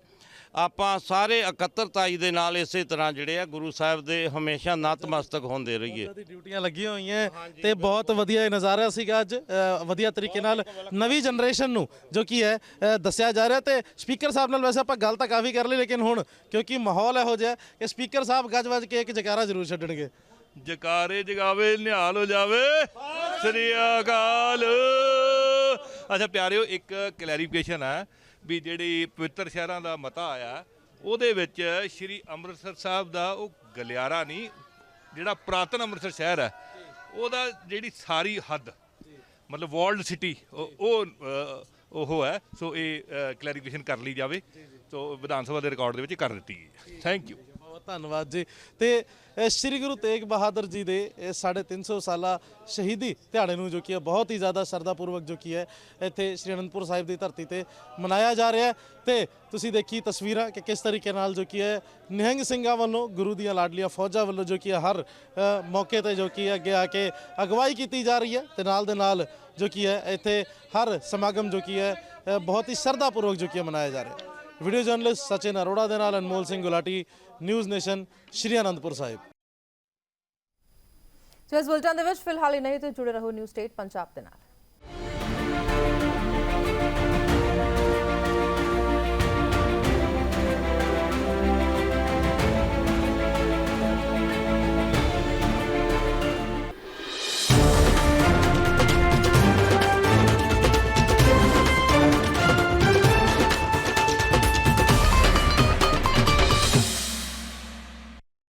ਆਪਾਂ ਸਾਰੇ ਇਕੱਤਰਤਾਈ ਦੇ ਨਾਲ ਇਸੇ ਤਰ੍ਹਾਂ ਜਿਹੜੇ ਆ ਗੁਰੂ ਸਾਹਿਬ ਦੇ ਹਮੇਸ਼ਾ ਨਤਮਸਤਕ ਹੁੰਦੇ ਰਹੀਏ। ਦੀ ਡਿਊਟੀਆਂ ਲੱਗੀਆਂ ਹੋਈਆਂ। ਤੇ ਬਹੁਤ ਵਧੀਆ ਨਜ਼ਾਰਾ ਸੀਗਾ ਅੱਜ। ਵਧੀਆ ਤਰੀਕੇ ਨਾਲ ਨਵੀਂ ਜਨਰੇਸ਼ਨ ਨੂੰ ਜੋ ਕੀ ਹੈ ਦੱਸਿਆ ਜਾ ਰਿਹਾ। ਤੇ ਸਪੀਕਰ ਸਾਹਿਬ ਨਾਲ ਵੈਸੇ ਆਪਾਂ ਗੱਲ ਤਾਂ ਕਾਫੀ ਕਰ ਲਈ ਲੇਕਿਨ ਹੁਣ ਕਿਉਂਕਿ ਮਾਹੌਲ ਇਹੋ ਜਿਹਾ ਕਿ ਸਪੀਕਰ ਸਾਹਿਬ ਗੱਜ ਵੱਜ ਕੇ ਇੱਕ ਜਕਾਰਾ ਜ਼ਰੂਰ ਛੱਡਣਗੇ। ਜਕਾਰੇ ਜਗਾਵੇ ਨਿਹਾਲ ਹੋ ਜਾਵੇ। ਸ੍ਰੀ ਅਕਾਲ। ਅੱਛਾ ਪਿਆਰਿਓ ਇੱਕ ਕਲੈਰੀਫਿਕੇਸ਼ਨ ਹੈ ਵੀ ਜਿਹੜੀ ਪਵਿੱਤਰ ਸ਼ਹਿਰਾਂ ਦਾ ਮਤਾ ਆਇਆ ਉਹਦੇ ਵਿੱਚ ਸ਼੍ਰੀ ਅੰਮ੍ਰਿਤਸਰ ਸਾਹਿਬ ਦਾ ਉਹ ਗਲਿਆਰਾ ਨਹੀਂ ਜਿਹੜਾ ਪ੍ਰਾਤਨ ਅੰਮ੍ਰਿਤਸਰ ਸ਼ਹਿਰ ਹੈ ਉਹਦਾ ਜਿਹੜੀ ਸਾਰੀ ਹੱਦ ਮਤਲਬ ਵਰਲਡ ਸਿਟੀ ਉਹ ਉਹ, ਹੈ ਸੋ ਇਹ ਕਲੈਰੀਫਿਕੇਸ਼ਨ ਕਰ ਲਈ ਜਾਵੇ ਸੋ ਵਿਧਾਨ ਸਭਾ ਦੇ ਰਿਕਾਰਡ ਦੇ ਵਿੱਚ ਕਰ ਦਿੱਤੀ ਗਈ ਹੈ। ਥੈਂਕ ਯੂ ਧੰਨਵਾਦ ਜੀ। ਤੇ ਅ, ਸ੍ਰੀ ਗੁਰੂ ਤੇਗ ਬਹਾਦਰ ਜੀ ਦੇ ਇਹ 350 ਸਾਲਾ ਸ਼ਹੀਦੀ ਦਿਹਾੜੇ ਨੂੰ ਜੋ ਕੀ ਹੈ ਬਹੁਤ ਹੀ ਜ਼ਿਆਦਾ ਸ਼ਰਧਾਪੂਰਵਕ ਜੋ ਕੀ ਹੈ ਇੱਥੇ ਸ੍ਰੀ ਅਨੰਦਪੁਰ ਸਾਹਿਬ ਦੀ ਧਰਤੀ ਤੇ ਮਨਾਇਆ ਜਾ ਰਿਹਾ ਹੈ। ਤੇ ਤੁਸੀਂ ਦੇਖੀ ਤਸਵੀਰਾਂ ਕਿ ਕਿਸ ਤਰੀਕੇ ਨਾਲ ਜੋ ਕੀ ਹੈ ਨਿਹੰਗ ਸਿੰਘਾਂ ਵੱਲੋਂ ਗੁਰੂ ਦੀਆਂ ਲਾਡਲੀਆਂ ਫੌਜਾਂ ਵੱਲੋਂ ਜੋ ਕੀ ਹੈ ਹਰ ਅ, ਮੌਕੇ ਤੇ ਜੋ ਕੀ ਹੈ ਅੱਗੇ ਆ ਕੇ ਅਗਵਾਈ ਕੀਤੀ ਜਾ ਰਹੀ ਹੈ ਤੇ ਨਾਲ ਦੇ ਨਾਲ ਜੋ ਕੀ ਹੈ ਇੱਥੇ ਹਰ ਸਮਾਗਮ ਜੋ ਕੀ ਹੈ ਅ, ਬਹੁਤ ਹੀ ਸ਼ਰਧਾਪੂਰਵਕ ਜੋ ਕੀ ਹੈ ਮਨਾਇਆ ਜਾ ਰਿਹਾ ਹੈ। ਵੀਡੀਓ ਜਰਨਲਿਸਟ ਸਚਿਨ ਅਰੋੜਾ ਦੇ ਨਾਲ Anmol Singh Gulati news nation Sri Anandpur Sahib so ਇਸ ਬੁਲਟਨ ਦੇ ਵਿੱਚ, ਫਿਲਹਾਲ ਹੀ ਨਹੀਂ ਤੇ ਜੁੜੇ ਰਹੋ ਨਿਊਜ਼ ਸਟੇਟ ਪੰਜਾਬ ਦੇ ਨਾਲ।